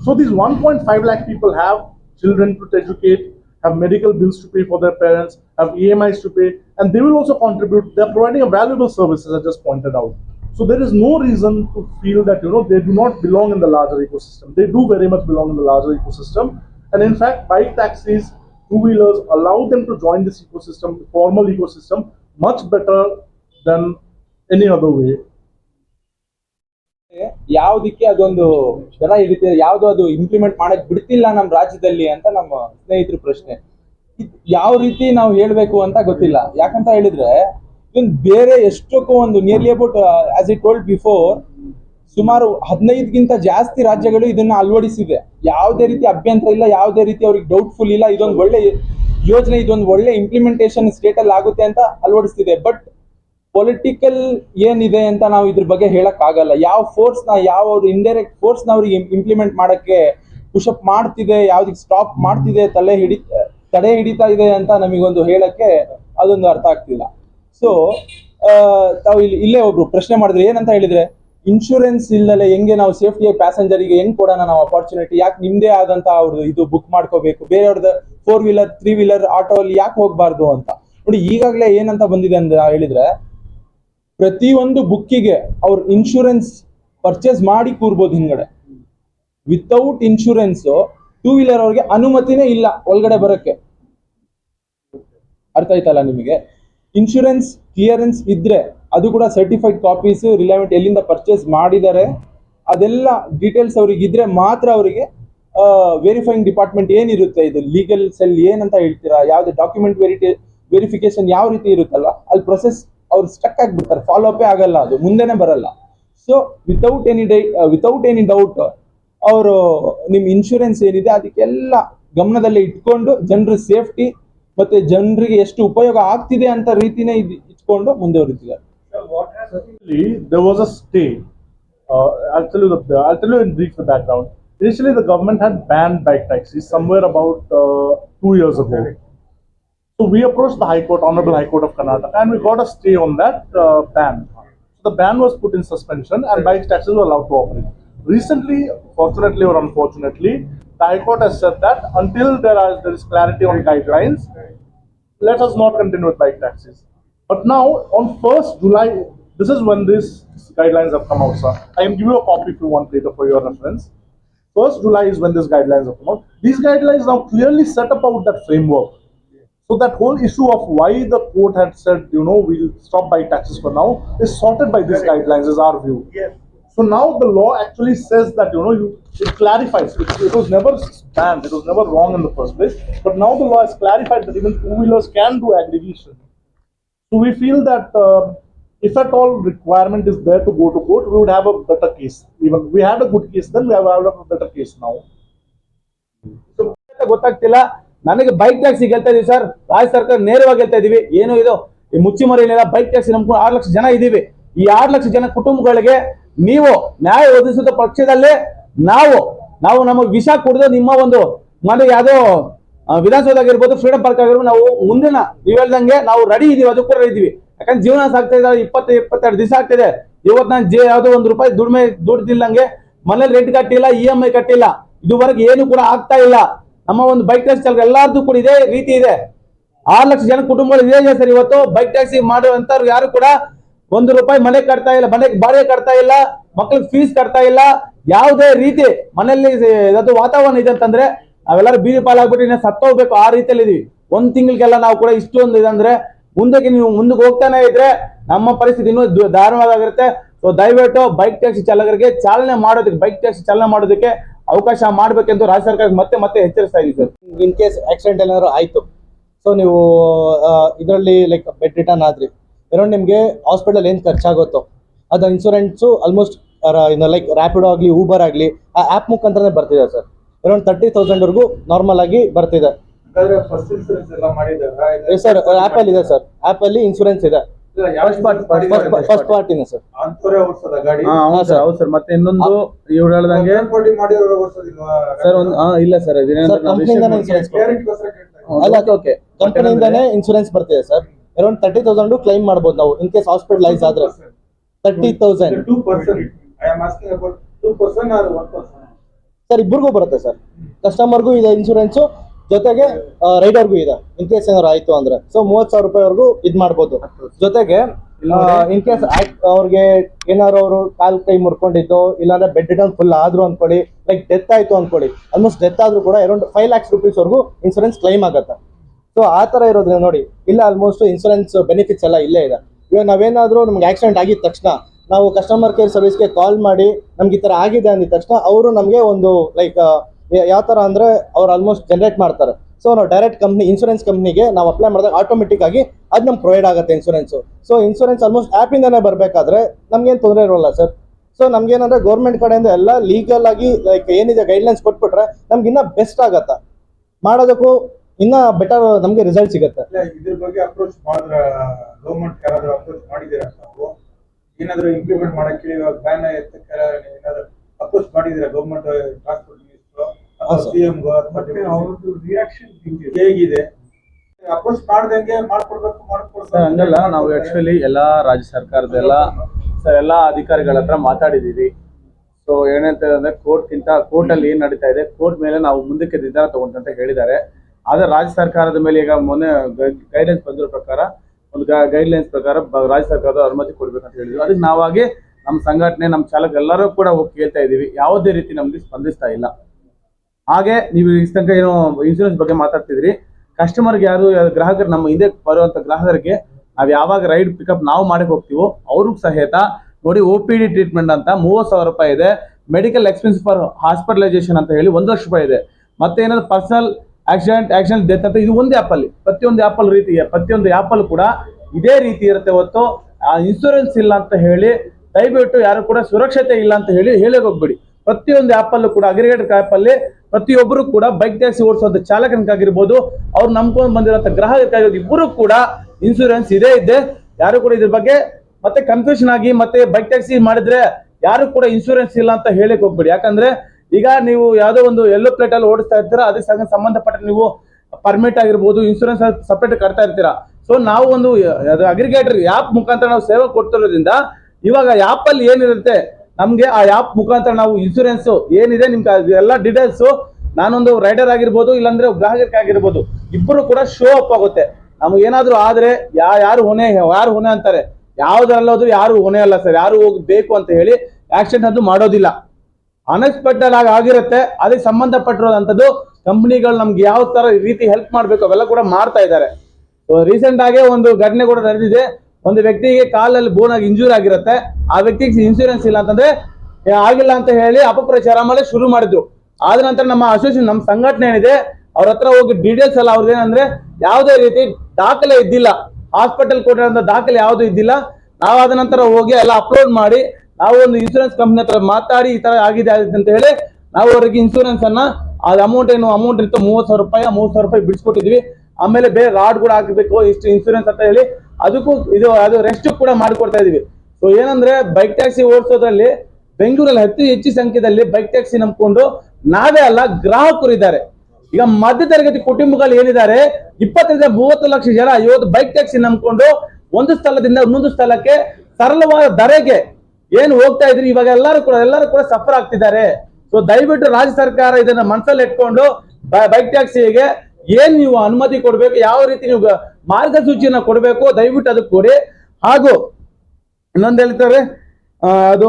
So these 1.5 lakh people have children to educate, have medical bills to pay for their parents, have EMIs to pay, and they will also contribute. They're providing a valuable service, as I just pointed out. So there is no reason to feel that you know they do not belong in the larger ecosystem. They do very much belong in the larger ecosystem, and in fact, bike taxis, two wheelers allow them to join this ecosystem, the formal ecosystem, much better than any other way. ಯಾವ್ದಕ್ಕೆ ಅದೊಂದು ಜನ ಈ ರೀತಿ ಯಾವ್ದು ಅದು ಇಂಪ್ಲಿಮೆಂಟ್ ಮಾಡಕ್ ಬಿಡ್ತಿಲ್ಲ ನಮ್ಮ ರಾಜ್ಯದಲ್ಲಿ ಅಂತ ನಮ್ಮ ಸ್ನೇಹಿತರ ಪ್ರಶ್ನೆ ಯಾವ ರೀತಿ ನಾವು ಹೇಳ್ಬೇಕು ಅಂತ ಗೊತ್ತಿಲ್ಲ ಯಾಕಂತ ಹೇಳಿದ್ರೆ ಇದೊಂದು ಬೇರೆ ಎಷ್ಟಕ್ಕೂ ಒಂದು nearly about as it told before ಸುಮಾರು ಹದಿನೈದಕ್ಕಿಂತ ಜಾಸ್ತಿ ರಾಜ್ಯಗಳು ಇದನ್ನ ಅಳವಡಿಸಿದೆ ಯಾವುದೇ ರೀತಿ ಅಭ್ಯಂತರ ಇಲ್ಲ, ಯಾವುದೇ ರೀತಿ ಅವ್ರಿಗೆ ಡೌಟ್ಫುಲ್ ಇಲ್ಲ, ಇದೊಂದು ಒಳ್ಳೆ ಯೋಜನೆ, ಇದೊಂದು ಒಳ್ಳೆ ಇಂಪ್ಲಿಮೆಂಟೇಷನ್ ಸ್ಟೇಟ್ ಅಲ್ಲಿ ಆಗುತ್ತೆ ಅಂತ ಅಳವಡಿಸ್ತಿದೆ. ಬಟ್ ಪೊಲಿಟಿಕಲ್ ಏನಿದೆ ಅಂತ ನಾವು ಇದ್ರ ಬಗ್ಗೆ ಹೇಳಕ್ ಆಗಲ್ಲ ಯಾವ ಫೋರ್ಸ್ನ, ಯಾವ ಇಂಡೈರೆಕ್ಟ್ ಫೋರ್ಸ್ನ ಅವ್ರಿಗೆ ಇಂಪ್ಲಿಮೆಂಟ್ ಮಾಡಕ್ಕೆ ಪುಷಪ್ ಮಾಡ್ತಿದೆ ಯಾವ್ದಕ್ಕೆ ಸ್ಟಾಪ್ ಮಾಡ್ತಿದೆ, ತಲೆ ಹಿಡಿ, ತಡೆ ಹಿಡಿತಾ ಇದೆ ಅಂತ ನಮಗೊಂದು ಹೇಳಕ್ಕೆ ಅದೊಂದು ಅರ್ಥ ಆಗ್ತಿಲ್ಲ. ಸೊ ತಾವು ಇಲ್ಲಿ ಇಲ್ಲೇ ಒಬ್ರು ಪ್ರಶ್ನೆ ಮಾಡಿದ್ರೆ, ಏನಂತ ಹೇಳಿದ್ರೆ ಇನ್ಶೂರೆನ್ಸ್ ಇಲ್ಲದೆ ಹೆಂಗೆ ನಾವು ಸೇಫ್ಟಿ ಪ್ಯಾಸೆಂಜರಿಗೆ ಹೆಂಗ್ ಕೊಡೋಣ ನಾವು ಅಪಾರ್ಚುನಿಟಿ ಯಾಕೆ ನಿಮ್ದೇ ಆದಂತ ಅವ್ರದ್ದು ಇದು ಬುಕ್ ಮಾಡ್ಕೋಬೇಕು? ಬೇರೆಯವ್ರದ್ದು four wheeler three wheeler auto ಅಲ್ಲಿ ಯಾಕೆ ಹೋಗ್ಬಾರ್ದು ಅಂತ? ನೋಡಿ, ಈಗಾಗಲೇ ಏನಂತ ಬಂದಿದೆ ಅಂತ ಹೇಳಿದ್ರೆ, ಪ್ರತಿಯೊಂದು ಬುಕ್ಕಿಗೆ ಅವ್ರ ಇನ್ಶೂರೆನ್ಸ್ ಪರ್ಚೇಸ್ ಮಾಡಿ ಕೂರ್ಬೋದು ಹಿಂಗಡೆ ವಿತೌಟ್ ಇನ್ಶೂರೆನ್ಸ್ ಟೂ ವೀಲರ್ ಅವ್ರಿಗೆ ಅನುಮತಿನೇ ಇಲ್ಲ ಒಳಗಡೆ ಬರಕ್ಕೆ. ಅರ್ಥ ಆಯ್ತಲ್ಲ ನಿಮಗೆ? ಇನ್ಶೂರೆನ್ಸ್ ಕ್ಲಿಯರೆನ್ಸ್ ಇದ್ರೆ ಅದು ಕೂಡ ಸರ್ಟಿಫೈಡ್ ಕಾಪೀಸ್ ರಿಲೆವೆಂಟ್ ಎಲ್ಲಿಂದ ಪರ್ಚೇಸ್ ಮಾಡಿದ್ದಾರೆ ಅದೆಲ್ಲ ಡೀಟೇಲ್ಸ್ ಅವ್ರಿಗೆ ಇದ್ರೆ ಮಾತ್ರ ಅವರಿಗೆ ವೆರಿಫೈಯಿಂಗ್ ಡಿಪಾರ್ಟ್ಮೆಂಟ್ ಏನಿರುತ್ತೆ ಇದು? ಲೀಗಲ್ ಸೆಲ್ ಏನಂತ ಹೇಳ್ತೀರಾ? ಯಾವುದೇ ಡಾಕ್ಯುಮೆಂಟ್ ವೆರಿಟಿ ವೆರಿಫಿಕೇಶನ್ ಯಾವ ರೀತಿ ಇರುತ್ತಲ್ಲ ಅಲ್ಲಿ ಪ್ರೊಸೆಸ್ ಅವ್ರು ಸ್ಟಕ್ ಆಗಿಬಿಡ್ತಾರೆ. ಫಾಲೋ ಅಪೇ ಆಗಲ್ಲ ಅದು, ಮುಂದೆನೆ ಬರಲ್ಲ. So without any die without any doubt ಅವರು ನಿಮ್ಮ ಇನ್ಶೂರೆನ್ಸ್ ಏನಿದೆ, ಅದಕ್ಕೆಲ್ಲ ಗಮನದಲ್ಲಿ ಇಟ್ಕೊಂಡು ಜನರ ಸೇಫ್ಟಿ ಮತ್ತೆ ಜನರಿಗೆ ಎಷ್ಟು ಉಪಯೋಗ ಆಗ್ತಿದೆ ಅಂತ ರೀತಿನೇ ಇದು ಇಟ್ಕೊಂಡು ಮುಂದುವರಿತಿದ್ದಾರೆ So what has Initially, there was a stay. Uh, I'll tell you the I'll tell you in brief the background. Initially, the government had banned bike taxis somewhere about uh, two years ago. So we approached the High Court, Honorable High Court of Karnataka, and we got a stay on that uh, ban. So the ban was put in suspension, and bike taxis were allowed to operate. Recently, fortunately or unfortunately, the High Court has said that until there are there is clarity on guidelines, let us not continue with bike taxis. But now, on 1st July, this is when these guidelines have come out, sir. I can give you a copy if you want later for your reference. 1st July is when these guidelines have come out. These guidelines now clearly set about that framework. So that whole issue of why the court had said, you know, we'll stop bike taxes for now is sorted by these guidelines, is our view. Yes. So now the law actually says that you know you it clarifies. It, it was never banned. It was never wrong in the first place. But now the law has clarified that even two wheelers can do aggregation. So we feel that uh, if at all requirement is there to go to court, we would have a better case. Even we had a good case then, we have a better case now. So ಗೊತ್ತಾಗ್ತಿಲ್ಲ ನನಗೆ ಬೈಕ್ ಟ್ಯಾಕ್ಸಿ ಗೆಲ್ತಾ ಇದೀವಿ ಸರ್ ರಾಜ್ಯ ಸರ್ಕಾರ ನೇರವಾಗಿ ಗೆಲ್ತಾ ಇದೀವಿ ಏನು ಇದು ಈ ಮುಚ್ಚಿ ಬೈಕ್ ಟ್ಯಾಕ್ಸಿ ನಂಬ್ಕೊಂಡು ಆರು ಲಕ್ಷ ಜನ ಈ ಆರು ಲಕ್ಷ ಜನ ಕುಟುಂಬಗಳಿಗೆ ನೀವು ನ್ಯಾಯ ಒದಗಿಸಿದ ಪಕ್ಷದಲ್ಲಿ ನಾವು ನಾವು ನಮಗೆ ವಿಷ ಕುಡಿದು ನಿಮ್ಮ ಒಂದು ಮನೆ ಯಾವುದೋ ವಿಧಾನಸೌಧ ಆಗಿರ್ಬೋದು ಫ್ರೀಡಂ ಪಾರ್ಕ್ ಆಗಿರ್ಬೋದು, ನಾವು ಮುಂದಿನ ನೀವು ಹೇಳ್ದಂಗೆ ನಾವು ರೆಡಿ ಇದೀವಿ, ಅದು ಕೂಡ ಇದೀವಿ. ಯಾಕಂದ್ರೆ ಜೀವನ ಸಾಗ್ತಾ ಇದ್ದಾರೆ, ಇಪ್ಪತ್ತು, ಇಪ್ಪತ್ತೆರಡು ದಿವಸ ಆಗ್ತಿದೆ. ಇವತ್ತು ನಾನು ಜೇ, ಯಾವುದೋ ಒಂದು ರೂಪಾಯಿ ದುಡಿಮೆ ದುಡ್ದಿಲ್ಲಂಗೆ ಮನೇಲಿ ರೆಂಟ್ ಕಟ್ಟಿಲ್ಲ ಇ ಎಂ ಐ ಕಟ್ಟಿಲ್ಲ. ಇದುವರೆಗೆ ಏನು ಕೂಡ ಆಗ್ತಾ ಇಲ್ಲ. ನಮ್ಮ ಒಂದು ಬೈಕ್ ಟ್ಯಾಕ್ಸಿ ಚಾಲಕ ಎಲ್ಲಾರ್ದು ಕೂಡ ಇದೇ ರೀತಿ ಇದೆ. ಆರು ಲಕ್ಷ ಜನ ಕುಟುಂಬಗಳು ಇದೇ ಸರ್ ಇವತ್ತು. ಬೈಕ್ ಟ್ಯಾಕ್ಸಿ ಮಾಡುವಂತವ್ರು ಯಾರು ಕೂಡ ಒಂದು ರೂಪಾಯಿ ಮನೆ ಕಟ್ತಾ ಇಲ್ಲ ಮನೆಗೆ ಬಾಡಿಗೆ ಕಟ್ತಾ ಇಲ್ಲ, ಮಕ್ಳಿಗೆ ಫೀಸ್ ಕಟ್ತಾ ಇಲ್ಲ, ಯಾವುದೇ ರೀತಿ ಮನೆಯಲ್ಲಿ ಅದು ವಾತಾವರಣ ಇದೆ ಅಂತಂದ್ರೆ ನಾವೆಲ್ಲರೂ ಬೀದಿ ಪಾಲಾಗ್ಬಿಟ್ಟು ಇನ್ನ ಸತ್ತೋಗ್ಬೇಕು, ಆ ರೀತಿಯಲ್ಲಿ ಇದೀವಿ. ಒಂದ್ ತಿಂಗಳಿಗೆಲ್ಲ ನಾವು ಕೂಡ ಇಷ್ಟೊಂದು ಇದಂದ್ರೆ ಮುಂದಕ್ಕೆ ನೀವು ಮುಂದಕ್ಕೆ ಹೋಗ್ತಾನೆ ಇದ್ರೆ ನಮ್ಮ ಪರಿಸ್ಥಿತಿ ಇನ್ನೂ ದಾರುಣವಾಗಿರುತ್ತೆ ಸೊ ದಯವಿಟ್ಟು ಬೈಕ್ ಟ್ಯಾಕ್ಸಿ ಚಾಲಕರಿಗೆ ಚಾಲನೆ ಮಾಡೋದಕ್ಕೆ ಬೈಕ್ ಟ್ಯಾಕ್ಸಿ ಚಾಲನೆ ಮಾಡೋದಕ್ಕೆ ಅವಕಾಶ ಮಾಡ್ಬೇಕೆಂದು ರಾಜ್ಯ ಸರ್ಕಾರ ಮತ್ತೆ ಮತ್ತೆ ಎಚ್ಚರಿಸ್ತಾ ಇದೀವಿ ಸರ್. ಇನ್ ಕೇಸ್ ಆಕ್ಸಿಡೆಂಟ್ ಏನಾದ್ರು ಆಯ್ತು? ಸೊ ನೀವು ಇದರಲ್ಲಿ ಲೈಕ್ ಬೆಡ್ ರಿಟರ್ನ್ ಆದ್ರಿ. ಅರೌಂಡ್ ನಿಮಗೆ ಹಾಸ್ಪಿಟಲ್ ಏನು ಖರ್ಚಾಗುತ್ತೋ ಅದು ಇನ್ಸೂರೆನ್ಸು ಆಲ್ಮೋಸ್ಟ್ ಲೈಕ್ ರ್ಯಾಪಿಡೋ ಆಗಲಿ ಊಬರ್ ಆಗಲಿ ಆ ಆ್ಯಪ್ ಮುಖಾಂತರನೇ ಬರ್ತಿದೆ ಸರ್ ಅರೌಂಡ್ ತರ್ಟಿ ತೌಸಂಡ್ವರೆಗೂ ನಾರ್ಮಲ್ ಆಗಿ ಬರ್ತಿದೆ. ಇನ್ಸೂರೆನ್ಸ್ ಸರ್ ಆ್ಯಪಲ್ಲಿ ಇದೆ ಸರ್ ಆ್ಯಪಲ್ಲಿ ಇನ್ಸೂರೆನ್ಸ್ ಇದೆ. ಫಸ್ಟ್ ಪಾರ್ಟಿನ ಸರ್ ಹೌದು ಸರ್ ಹೌದು ಸರ್ ಮತ್ತೆ ಇನ್ನೊಂದು ಇವ್ರು ಹೇಳ್ದಂಗೆ ಸರ್ ಒಂದು ಹಾ ಇಲ್ಲ ಸರ್ ಕಂಪ್ನಿಯಿಂದಾನೇ ಕೇಳ್ತಾ ಅಲ್ಲ ಓಕೆ ಕಂಪನಿಯಿಂದಾನೇ ಇನ್ಶೂರೆನ್ಸ್ ಬರ್ತಿದೆ sir around thirty thousand claim ಮಾಡಬಹುದು ನಾವು ಇನ್ ಕೇಸ್ ಹಾಸ್ಪಿಟಲೈಸ್ ಆದ್ರೆ. ತರ್ಟಿ ತೌಸಂಡ್ ಸರ್ ಇಬ್ಬರಿಗೂ ಬರುತ್ತೆ ಸರ್ ಕಸ್ಟಮರ್ಗೂ ಇದೆ ಇನ್ಶೂರೆನ್ಸ್ ಜೊತೆಗೆ ರೈಡರ್ಗೂ ಇದೆ ಇನ್ ಕೇಸ್ ಏನಾದ್ರು ಆಯ್ತು ಅಂದ್ರೆ. ಸೊ ಮೂವತ್ ಸಾವಿರ ರೂಪಾಯಿವರೆಗೂ ಇದ್ ಮಾಡ್ಬೋದು. ಜೊತೆಗೆ ಇನ್ ಕೇಸ್ ಅವ್ರಿಗೆ ಏನಾರು ಅವರು ಕಾಲ್ ಕೈ ಮುರ್ಕೊಂಡಿದ್ದು ಇಲ್ಲಾಂದ್ರೆ ಬೆಡ್ ಡೌನ್ ಫುಲ್ ಆದ್ರು ಅನ್ಕೊಳ್ಳಿ ಲೈಕ್ ಡೆತ್ ಆಯ್ತು ಅನ್ಕೊಳ್ಳಿ. ಆಲ್ಮೋಸ್ಟ್ ಡೆತ್ ಆದ್ರೂ ಕೂಡ ಅರೌಂಡ್ ಫೈವ್ ಲ್ಯಾಕ್ಸ್ ರುಪೀಸ್ ವರೆಗೂ ಇನ್ಶೂರೆನ್ಸ್ ಕ್ಲೈಮ್ ಆಗುತ್ತೆ. ಸೊ ಆ ತರ ಇರೋದ್ರಿಂದ ನೋಡಿ, ಇಲ್ಲ ಆಲ್ಮೋಸ್ಟ್ ಇನ್ಸೂರೆನ್ಸ್ ಬೆನಿಫಿಟ್ಸ್ ಎಲ್ಲ ಇಲ್ಲೇ ಇದೆ. ಇವಾಗ ನಾವೇನಾದ್ರೂ ನಮ್ಗೆ ಆಕ್ಸಿಡೆಂಟ್ ಆಗಿದ ತಕ್ಷಣ, ನಾವು ಕಸ್ಟಮರ್ ಕೇರ್ ಸರ್ವಿಸ್ಗೆ ಕಾಲ್ ಮಾಡಿ, ನಮ್ಗೆ ಈ ಥರ ಆಗಿದೆ ಅಂದಿದ ತಕ್ಷಣ, ಅವರು ನಮಗೆ ಒಂದು ಲೈಕ್ ಯಾವ ತರ ಅಂದ್ರೆ ಅವ್ರು ಆಲ್ಮೋಸ್ಟ್ ಜನರೇಟ್ ಮಾಡ್ತಾರೆ. ಸೊ ನಾವು ಡೈರೆಕ್ಟ್ ಕಂಪ್ನಿ ಇನ್ಶೂರೆನ್ಸ್ ಕಂಪ್ನಿಗೆ ನಾವು ಅಪ್ಲೈ ಮಾಡಿದಾಗ ಆಟೋಮೆಟಿಕ್ ಆಗಿ ಅದು ನಮ್ಗೆ ಪ್ರೊವೈಡ್ ಆಗುತ್ತೆ ಇನ್ಶೂರೆನ್ಸ್ ಸೊ ಇನ್ಶೂರೆನ್ಸ್ ಆಲ್ಮೋಸ್ಟ್ ಆ್ಯಪಿಂದನೇ ಬರಬೇಕಾದ್ರೆ ನಮ್ಗೇನು ತೊಂದರೆ ಇರೋಲ್ಲ ಸರ್ ಸೊ ನಮ್ಗೇನಂದ್ರೆ ಗೌರ್ಮೆಂಟ್ ಕಡೆಯಿಂದ ಎಲ್ಲ ಲೀಗಲ್ ಆಗಿ ಲೈಕ್ ಏನಿದೆ ಗೈಡ್ಲೈನ್ಸ್ ಕೊಟ್ಬಿಟ್ರೆ ನಮ್ಗೆ ಇನ್ನೂ ಬೆಸ್ಟ್ ಆಗತ್ತೆ. ಮಾಡೋದಕ್ಕೂ ಇನ್ನ ಬೆಟರ್ ನಮಗೆ ರಿಸಲ್ಟ್ ಸಿಗುತ್ತೆ. ಇಲ್ಲ ಇದ್ರ ಬಗ್ಗೆ ಅಪ್ರೋಚ್ ಮಾಡಿದ್ರ ಗೌರ್ಮೆಂಟ್ ಯಾರಾದ್ರೂ ಅಪ್ರೋಚ್ ಮಾಡಿದೀರಾ ನಾವು? ಏನಾದ್ರು ಇಂಪ್ಲಿಮೆಂಟ್ ಮಾಡಕ್ಕೆ ಇವಾಗ ಬ್ಯಾನ್ ಎತ್ತಕ್ಕೆ ಏನಾದ್ರು ಅಪ್ರೋಚ್ ಮಾಡಿದೀರಾ ಗೌರ್ಮೆಂಟ್ ಟ್ರಾನ್ಸ್ಪೋರ್ಟ್ ಮಿನಿಸ್ಟರ್. ಸಿಎಂ ಅವ್ರದ್ದು ರಿಯಾಕ್ಷನ್ ಹೇಗಿದೆ? ಅಪ್ರೋಚ್ ಮಾಡ್ದಂಗೆ ಮಾಡ್ಕೊಡ್ಬೇಕು ಮಾಡ್ಕೊಡ್ತಾರೆ ಮಾಡ್ಕೊಡ್ಬೇಕು ಹಂಗಲ್ಲ ನಾವು ಆಕ್ಚುಲಿ ಎಲ್ಲಾ ರಾಜ್ಯ ಸರ್ಕಾರದ ಎಲ್ಲ ಸರ್ ಎಲ್ಲಾ ಅಧಿಕಾರಿಗಳ ಹತ್ರ ಮಾತಾಡಿದೀವಿ ಸೊ ಏನಂತ ಅಂದ್ರೆ ಕೋರ್ಟ್ ಕಿಂತ ಕೋರ್ಟ್ ಅಲ್ಲಿ ಏನ್ ನಡೀತಾ ಇದೆ ಕೋರ್ಟ್ ಮೇಲೆ ನಾವು ಮುಂದಕ್ಕೆ ನಿರ್ಧಾರ ತಗೊಂಡಂತ ಹೇಳಿದ್ದಾರೆ. ಆದ್ರೆ ರಾಜ್ಯ ಸರ್ಕಾರದ ಮೇಲೆ ಈಗ ಮೊನ್ನೆ ಗೈಡ್ಲೈನ್ಸ್ ಬಂದಿರೋ ಪ್ರಕಾರ, ಒಂದು ಗೈಡ್ಲೈನ್ಸ್ ಪ್ರಕಾರ ರಾಜ್ಯ ಸರ್ಕಾರದ ಅನುಮತಿ ಕೊಡ್ಬೇಕಂತ ಹೇಳಿದ್ರು. ಅದಕ್ಕೆ ನಾವಾಗಿ ನಮ್ಮ ಸಂಘಟನೆ, ನಮ್ಮ ಚಾಲಕ ಎಲ್ಲರೂ ಕೂಡ ಹೋಗಿ ಕೇಳ್ತಾ ಇದೀವಿ ಯಾವುದೇ ರೀತಿ ನಮಗೆ ಸ್ಪಂದಿಸ್ತಾ ಇಲ್ಲ. ಹಾಗೆ ನೀವು ಈ ತನಕ ಏನೋ ಇನ್ಶೂರೆನ್ಸ್ ಬಗ್ಗೆ ಮಾತಾಡ್ತಿದ್ರಿ. ಕಸ್ಟಮರ್ಗೆ ಯಾರು ಯಾರು ಗ್ರಾಹಕರು ನಮ್ಮ ಹಿಂದೆ ಬರುವಂಥ ಗ್ರಾಹಕರಿಗೆ ನಾವು ಯಾವಾಗ ರೈಡ್ ಪಿಕಪ್ ನಾವು ಮಾಡಕ್ಕೆ ಹೋಗ್ತೀವೋ ಅವ್ರಿಗೂ ಸಹಿತ ನೋಡಿ ಒ ಪಿ ಡಿ ಟ್ರೀಟ್ಮೆಂಟ್ ಅಂತ ಮೂವತ್ತು ಸಾವಿರ ರೂಪಾಯಿ ಇದೆ. ಮೆಡಿಕಲ್ ಎಕ್ಸ್ಪೆನ್ಸ್ ಫಾರ್ ಹಾಸ್ಪಿಟಲೈಸೇಷನ್ ಅಂತ ಹೇಳಿ ಒಂದು ಲಕ್ಷ ರೂಪಾಯಿ ಇದೆ. ಮತ್ತೆ ಏನಾದ್ರು ಪರ್ಸನಲ್ ಆಕ್ಸಿಡೆಂಟ್ ಆಕ್ಸಿಡೆಂಟ್ ಡೆತ್ ಅಂತ ಇದು ಒಂದೇ ಆ್ಯಪಲ್ಲಿ ಪ್ರತಿಯೊಂದು ಆ್ಯಪಲ್ ರೀತಿ, ಪ್ರತಿಯೊಂದು ಆ್ಯಪಲ್ ಕೂಡ ಇದೇ ರೀತಿ ಇರುತ್ತೆ ಹೊತ್ತು, ಆ ಇನ್ಶೂರೆನ್ಸ್ ಇಲ್ಲ ಅಂತ ಹೇಳಿ, ದಯವಿಟ್ಟು ಯಾರು ಕೂಡ ಸುರಕ್ಷತೆ ಇಲ್ಲ ಅಂತ ಹೇಳಿ ಹೇಳೇ ಹೋಗ್ಬೇಡಿ. ಪ್ರತಿಯೊಂದು ಆ್ಯಪಲ್ಲೂ ಕೂಡ ಅಗ್ರಿಗೇಟರ್ ಆ್ಯಪಲ್ಲಿ ಪ್ರತಿಯೊಬ್ಬರು ಕೂಡ ಬೈಕ್ ಟ್ಯಾಕ್ಸಿ ಓಡಿಸುವಂತ ಚಾಲಕನಿಗಾಗಿರ್ಬೋದು, ಅವ್ರು ನಂಬ್ಕೊಂಡು ಬಂದಿರೋಂಥ ಗ್ರಾಹಕರಿಗಾಗಿರ್ಬೋದು, ಇಬ್ಬರು ಕೂಡ ಇನ್ಶೂರೆನ್ಸ್ ಇದೇ ಇದೆ. ಯಾರು ಕೂಡ ಇದ್ರ ಬಗ್ಗೆ ಮತ್ತೆ ಕನ್ಫ್ಯೂಷನ್ ಆಗಿ ಮತ್ತೆ ಬೈಕ್ ಟ್ಯಾಕ್ಸಿ ಮಾಡಿದ್ರೆ ಯಾರು ಕೂಡ ಇನ್ಶೂರೆನ್ಸ್ ಇಲ್ಲ ಅಂತ ಹೇಳಕ್ ಹೋಗ್ಬೇಡಿ. ಯಾಕಂದ್ರೆ ಈಗ ನೀವು ಯಾವುದೋ ಒಂದು ಎಲ್ಲೋ ಪ್ಲೇಟ್ ಅಲ್ಲಿ ಓಡಿಸ್ತಾ ಇರ್ತೀರಾ ಅದಕ್ಕೆ ಸಂಬಂಧಪಟ್ಟ ನೀವು ಪರ್ಮಿಟ್ ಆಗಿರ್ಬೋದು ಇನ್ಶೂರೆನ್ಸ್ ಸಪ್ರೇಟ್ ಕಟ್ತಾ ಇರ್ತೀರಾ. ಸೊ ನಾವು ಒಂದು ಅಗ್ರಿಗೇಟರ್ ಆ್ಯಪ್ ಮುಖಾಂತರ ನಾವು ಸೇವೆ ಕೊಡ್ತಿರೋದ್ರಿಂದ ಇವಾಗ ಆ್ಯಪ್ ಅಲ್ಲಿ ಏನಿರುತ್ತೆ, ನಮಗೆ ಆ ಆ್ಯಪ್ ಮುಖಾಂತರ ನಾವು ಇನ್ಶೂರೆನ್ಸ್ ಏನಿದೆ ನಿಮ್ಗೆ ಎಲ್ಲ ಡೀಟೇಲ್ಸ್ ನಾನೊಂದು ರೈಡರ್ ಆಗಿರ್ಬೋದು, ಇಲ್ಲಾಂದ್ರೆ ಗ್ರಾಹಕರಿಗೆ ಆಗಿರ್ಬೋದು ಇಬ್ಬರು ಕೂಡ ಶೋ ಅಪ್ ಆಗುತ್ತೆ. ನಮ್ಗೆ ಏನಾದರೂ ಆದರೆ ಯಾ ಯಾರು ಹೊಣೆ ಯಾರು ಹೊಣೆ ಅಂತಾರೆ. ಯಾವ್ದ್ರಲ್ಲೋದು ಯಾರು ಹೊಣೆ ಅಲ್ಲ ಸರ್, ಯಾರು ಹೋಗ್ಬೇಕು ಅಂತ ಹೇಳಿ ಆಕ್ಸಿಡೆಂಟ್ ಅದು ಮಾಡೋದಿಲ್ಲ. ಅನ್ಎಕ್ಸ್ಪೆಕ್ಟೆಡ್ ಆಗಿ ಆಗಿರುತ್ತೆ ಅದಕ್ಕೆ ಸಂಬಂಧಪಟ್ಟಿರೋದಂಥದ್ದು ಕಂಪ್ನಿಗಳು ನಮ್ಗೆ ಯಾವ ತರ ರೀತಿ ಹೆಲ್ಪ್ ಮಾಡಬೇಕು ಅವೆಲ್ಲ ಕೂಡ ಮಾಡ್ತಾ ಇದ್ದಾರೆ. ರೀಸೆಂಟ್ ಆಗಿ ಒಂದು ಘಟನೆ ಕೂಡ ನಡೆದಿದೆ. ಒಂದು ವ್ಯಕ್ತಿಗೆ ಕಾಲಲ್ಲಿ ಬೋನ್ ಆಗಿ ಇಂಜೂರ್ ಆಗಿರುತ್ತೆ. ಆ ವ್ಯಕ್ತಿಗೆ ಇನ್ಶೂರೆನ್ಸ್ ಇಲ್ಲ ಅಂತಂದ್ರೆ ಆಗಿಲ್ಲ ಅಂತ ಹೇಳಿ ಅಪಪ್ರಚಾರ ಮಾಡಿ ಶುರು ಮಾಡಿದ್ರು. ಆದ ನಂತರ ನಮ್ಮ ಅಸೋಸಿಯೇಷನ್ ನಮ್ಮ ಸಂಘಟನೆ ಏನಿದೆ, ಅವ್ರ ಹತ್ರ ಹೋಗಿ ಡೀಟೇಲ್ಸ್ ಎಲ್ಲ ಅವ್ರದ್ದು ಏನಂದ್ರೆ, ಯಾವುದೇ ರೀತಿ ದಾಖಲೆ ಇದ್ದಿಲ್ಲ. ಹಾಸ್ಪಿಟಲ್ ಕೊಟ್ಟಿರೋ ದಾಖಲೆ ಯಾವುದು ಇದ್ದಿಲ್ಲ. ನಾವು ಆದ ನಂತರ ಹೋಗಿ ಎಲ್ಲ ಅಪ್ಲೋಡ್ ಮಾಡಿ ನಾವು ಒಂದು ಇನ್ಸೂರೆನ್ಸ್ ಕಂಪ್ನಿ ಹತ್ರ ಮಾತಾಡಿ ಈ ತರ ಆಗಿದೆ ಆಗಿದೆ ಅಂತ ಹೇಳಿ ನಾವು ಅವರಿಗೆ ಇನ್ಸೂರೆನ್ಸ್ ಅನ್ನ ಅದು ಅಮೌಂಟ್ ಏನು ಅಮೌಂಟ್ ಇತ್ತು ಮೂವತ್ತು ಸಾವಿರ ರೂಪಾಯಿ ಮೂವತ್ತು ಸಾವಿರ ರೂಪಾಯಿ ಬಿಡಿಸ್ಕೊಟ್ಟಿದ್ವಿ. ಆಮೇಲೆ ಬೇರೆ ರಾಡ್ ಕೂಡ ಹಾಕಬೇಕು, ಇಷ್ಟು ಇನ್ಸೂರೆನ್ಸ್ ಅಂತ ಹೇಳಿ ಅದಕ್ಕೂ ಇದು, ಅದು ರೆಸ್ಟ್ ಕೂಡ ಮಾಡಿಕೊಡ್ತಾ ಇದೀವಿ. ಸೊ ಏನಂದ್ರೆ ಬೈಕ್ ಟ್ಯಾಕ್ಸಿ ಓಡಿಸೋದ್ರಲ್ಲಿ ಬೆಂಗಳೂರಲ್ಲಿ ಅತಿ ಹೆಚ್ಚು ಸಂಖ್ಯೆಯಲ್ಲಿ ಬೈಕ್ ಟ್ಯಾಕ್ಸಿ ನಂಬ್ಕೊಂಡು ನಾವೇ ಅಲ್ಲ, ಗ್ರಾಹಕರು ಇದ್ದಾರೆ. ಈಗ ಮಧ್ಯ ತರಗತಿ ಕುಟುಂಬಗಳು ಏನಿದ್ದಾರೆ, ಇಪ್ಪತ್ತರಿಂದ ಮೂವತ್ತು ಲಕ್ಷ ಜನ ಇವತ್ತು ಬೈಕ್ ಟ್ಯಾಕ್ಸಿ ನಂಬ್ಕೊಂಡು ಒಂದು ಸ್ಥಳದಿಂದ ಇನ್ನೊಂದು ಸ್ಥಳಕ್ಕೆ ಸರಳವಾದ ದರೆಗೆ ಏನು ಹೋಗ್ತಾ ಇದ್ರಿ? ಇವಾಗ ಎಲ್ಲರೂ ಕೂಡ ಎಲ್ಲರೂ ಕೂಡ ಸಫರ್ ಆಗ್ತಿದ್ದಾರೆ. ಸೊ ದಯವಿಟ್ಟು ರಾಜ್ಯ ಸರ್ಕಾರ ಇದನ್ನ ಮನಸ್ಸಲ್ಲಿ ಇಟ್ಕೊಂಡು ಬೈಕ್ ಟ್ಯಾಕ್ಸಿಗೆ ಏನ್ ನೀವು ಅನುಮತಿ ಕೊಡ್ಬೇಕು, ಯಾವ ರೀತಿ ನೀವು ಮಾರ್ಗಸೂಚಿಯನ್ನ ಕೊಡಬೇಕು, ದಯವಿಟ್ಟು ಅದಕ್ಕೆ ಕೊಡಿ. ಹಾಗೂ ಇನ್ನೊಂದು ಹೇಳ್ತಾರೆ ಅದು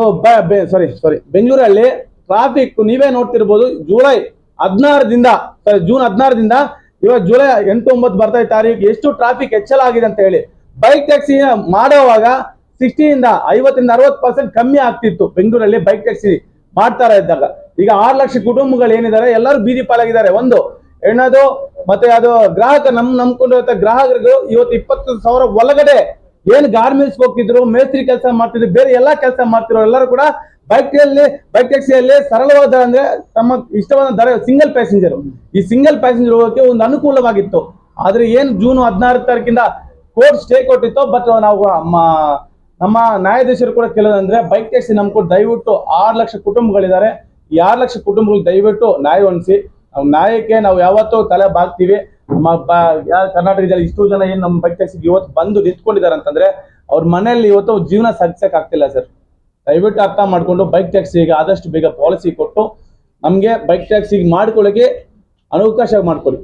ಸಾರಿ ಸಾರಿ ಬೆಂಗಳೂರಲ್ಲಿ ಟ್ರಾಫಿಕ್ ನೀವೇ ನೋಡ್ತಿರ್ಬೋದು, ಜುಲೈ ಹದಿನಾರದಿಂದ ಸಾರಿ ಜೂನ್ ಹದಿನಾರದಿಂದ ಇವಾಗ ಜುಲೈ ಎಂಟು ಒಂಬತ್ತು ಬರ್ತಾ ತಾರೀಕು ಎಷ್ಟು ಟ್ರಾಫಿಕ್ ಹೆಚ್ಚಳ ಆಗಿದೆ ಅಂತ ಹೇಳಿ. ಬೈಕ್ ಟ್ಯಾಕ್ಸಿ ಮಾಡೋವಾಗ ಸಿಕ್ಸ್ಟಿಯಿಂದ ಐವತ್ತರಿಂದ ಅರವತ್ತು ಪರ್ಸೆಂಟ್ ಕಮ್ಮಿ ಆಗ್ತಿತ್ತು. ಬೆಂಗಳೂರಲ್ಲಿ ಬೈಕ್ ಟ್ಯಾಕ್ಸಿ ಮಾಡ್ತಾರ ಇದ್ದಾಗ. ಈಗ ಆರು ಲಕ್ಷ ಕುಟುಂಬಗಳು ಏನಿದ್ದಾರೆ ಎಲ್ಲರೂ ಬೀದಿ ಪಾಲಾಗಿದ್ದಾರೆ. ಒಂದು, ಏನದು, ಮತ್ತೆ ಅದು ಗ್ರಾಹಕ, ನಮ್ ನಂಬ್ಕೊಂಡಿರೋ ಗ್ರಾಹಕರಿಗೂ ಇವತ್ತು ಇಪ್ಪತ್ತು ಸಾವಿರ ಒಳಗಡೆ ಏನ್ ಗಾರ್ಮೆಂಟ್ಸ್ ಹೋಗ್ತಿದ್ರು, ಮೇಸ್ತ್ರಿ ಕೆಲಸ ಮಾಡ್ತಿದ್ರು, ಬೇರೆ ಎಲ್ಲಾ ಕೆಲಸ ಮಾಡ್ತಿರೋ ಎಲ್ಲರೂ ಕೂಡ ಬೈಕ್ ಬೈಕ್ ಟ್ಯಾಕ್ಸಿಯಲ್ಲಿ ಸರಳವಾದ ದರ ಅಂದ್ರೆ ತಮ್ಮ ಇಷ್ಟವಾದ ದರ ಸಿಂಗಲ್ ಪ್ಯಾಸೆಂಜರ್ ಈ ಸಿಂಗಲ್ ಪ್ಯಾಸೆಂಜರ್ ಹೋಗೋಕೆ ಒಂದು ಅನುಕೂಲವಾಗಿತ್ತು. ಆದ್ರೆ ಏನ್ ಜೂನ್ ಹದಿನಾರು ತಾರೀಕಿಂದ ಕೋರ್ಟ್ ಸ್ಟೇ ಕೊಟ್ಟಿತ್ತು ಬಟ್ ನಾವು ನಮ್ಮ ನ್ಯಾಯಾಧೀಶರು ಕೂಡ ಕೇಳೋದಂದ್ರೆ ಬೈಕ್ ಟ್ಯಾಕ್ಸಿ ನಮ್ಕೊಂಡು ದಯವಿಟ್ಟು ಆರು ಲಕ್ಷ ಕುಟುಂಬಗಳಿದ್ದಾರೆ. ಈ ಆರು ಲಕ್ಷ ಕುಟುಂಬಗಳು ದಯವಿಟ್ಟು ನ್ಯಾಯ ಹೊಂದಿಸಿ ನಾವು ನ್ಯಾಯಕ್ಕೆ ನಾವು ಯಾವತ್ತೂ ತಲೆ ಬಾಗ್ತೀವಿ. ನಮ್ಮ ಯಾರು ಕರ್ನಾಟಕದಲ್ಲಿ ಇಷ್ಟು ಜನ ಏನು ನಮ್ಮ ಬೈಕ್ ಟ್ಯಾಕ್ಸಿಗೆ ಇವತ್ತು ಬಂದು ನಿಂತ್ಕೊಂಡಿದ್ದಾರೆ ಅಂತಂದ್ರೆ, ಅವ್ರ ಮನೆಯಲ್ಲಿ ಇವತ್ತು ಜೀವನ ಸಾಧಿಸಕ್ ಆಗ್ತಿಲ್ಲ ಸರ್. ದಯವಿಟ್ಟು ಅರ್ಥ ಮಾಡಿಕೊಂಡು ಬೈಕ್ ಟ್ಯಾಕ್ಸಿಗೆ ಆದಷ್ಟು ಬೇಗ ಪಾಲಿಸಿ ಕೊಟ್ಟು, ನಮಗೆ ಬೈಕ್ ಟ್ಯಾಕ್ಸಿಗೆ ಮಾಡ್ಕೊಳ್ಳೋಕೆ ಅವಕಾಶ ಮಾಡಿಕೊಡಿ.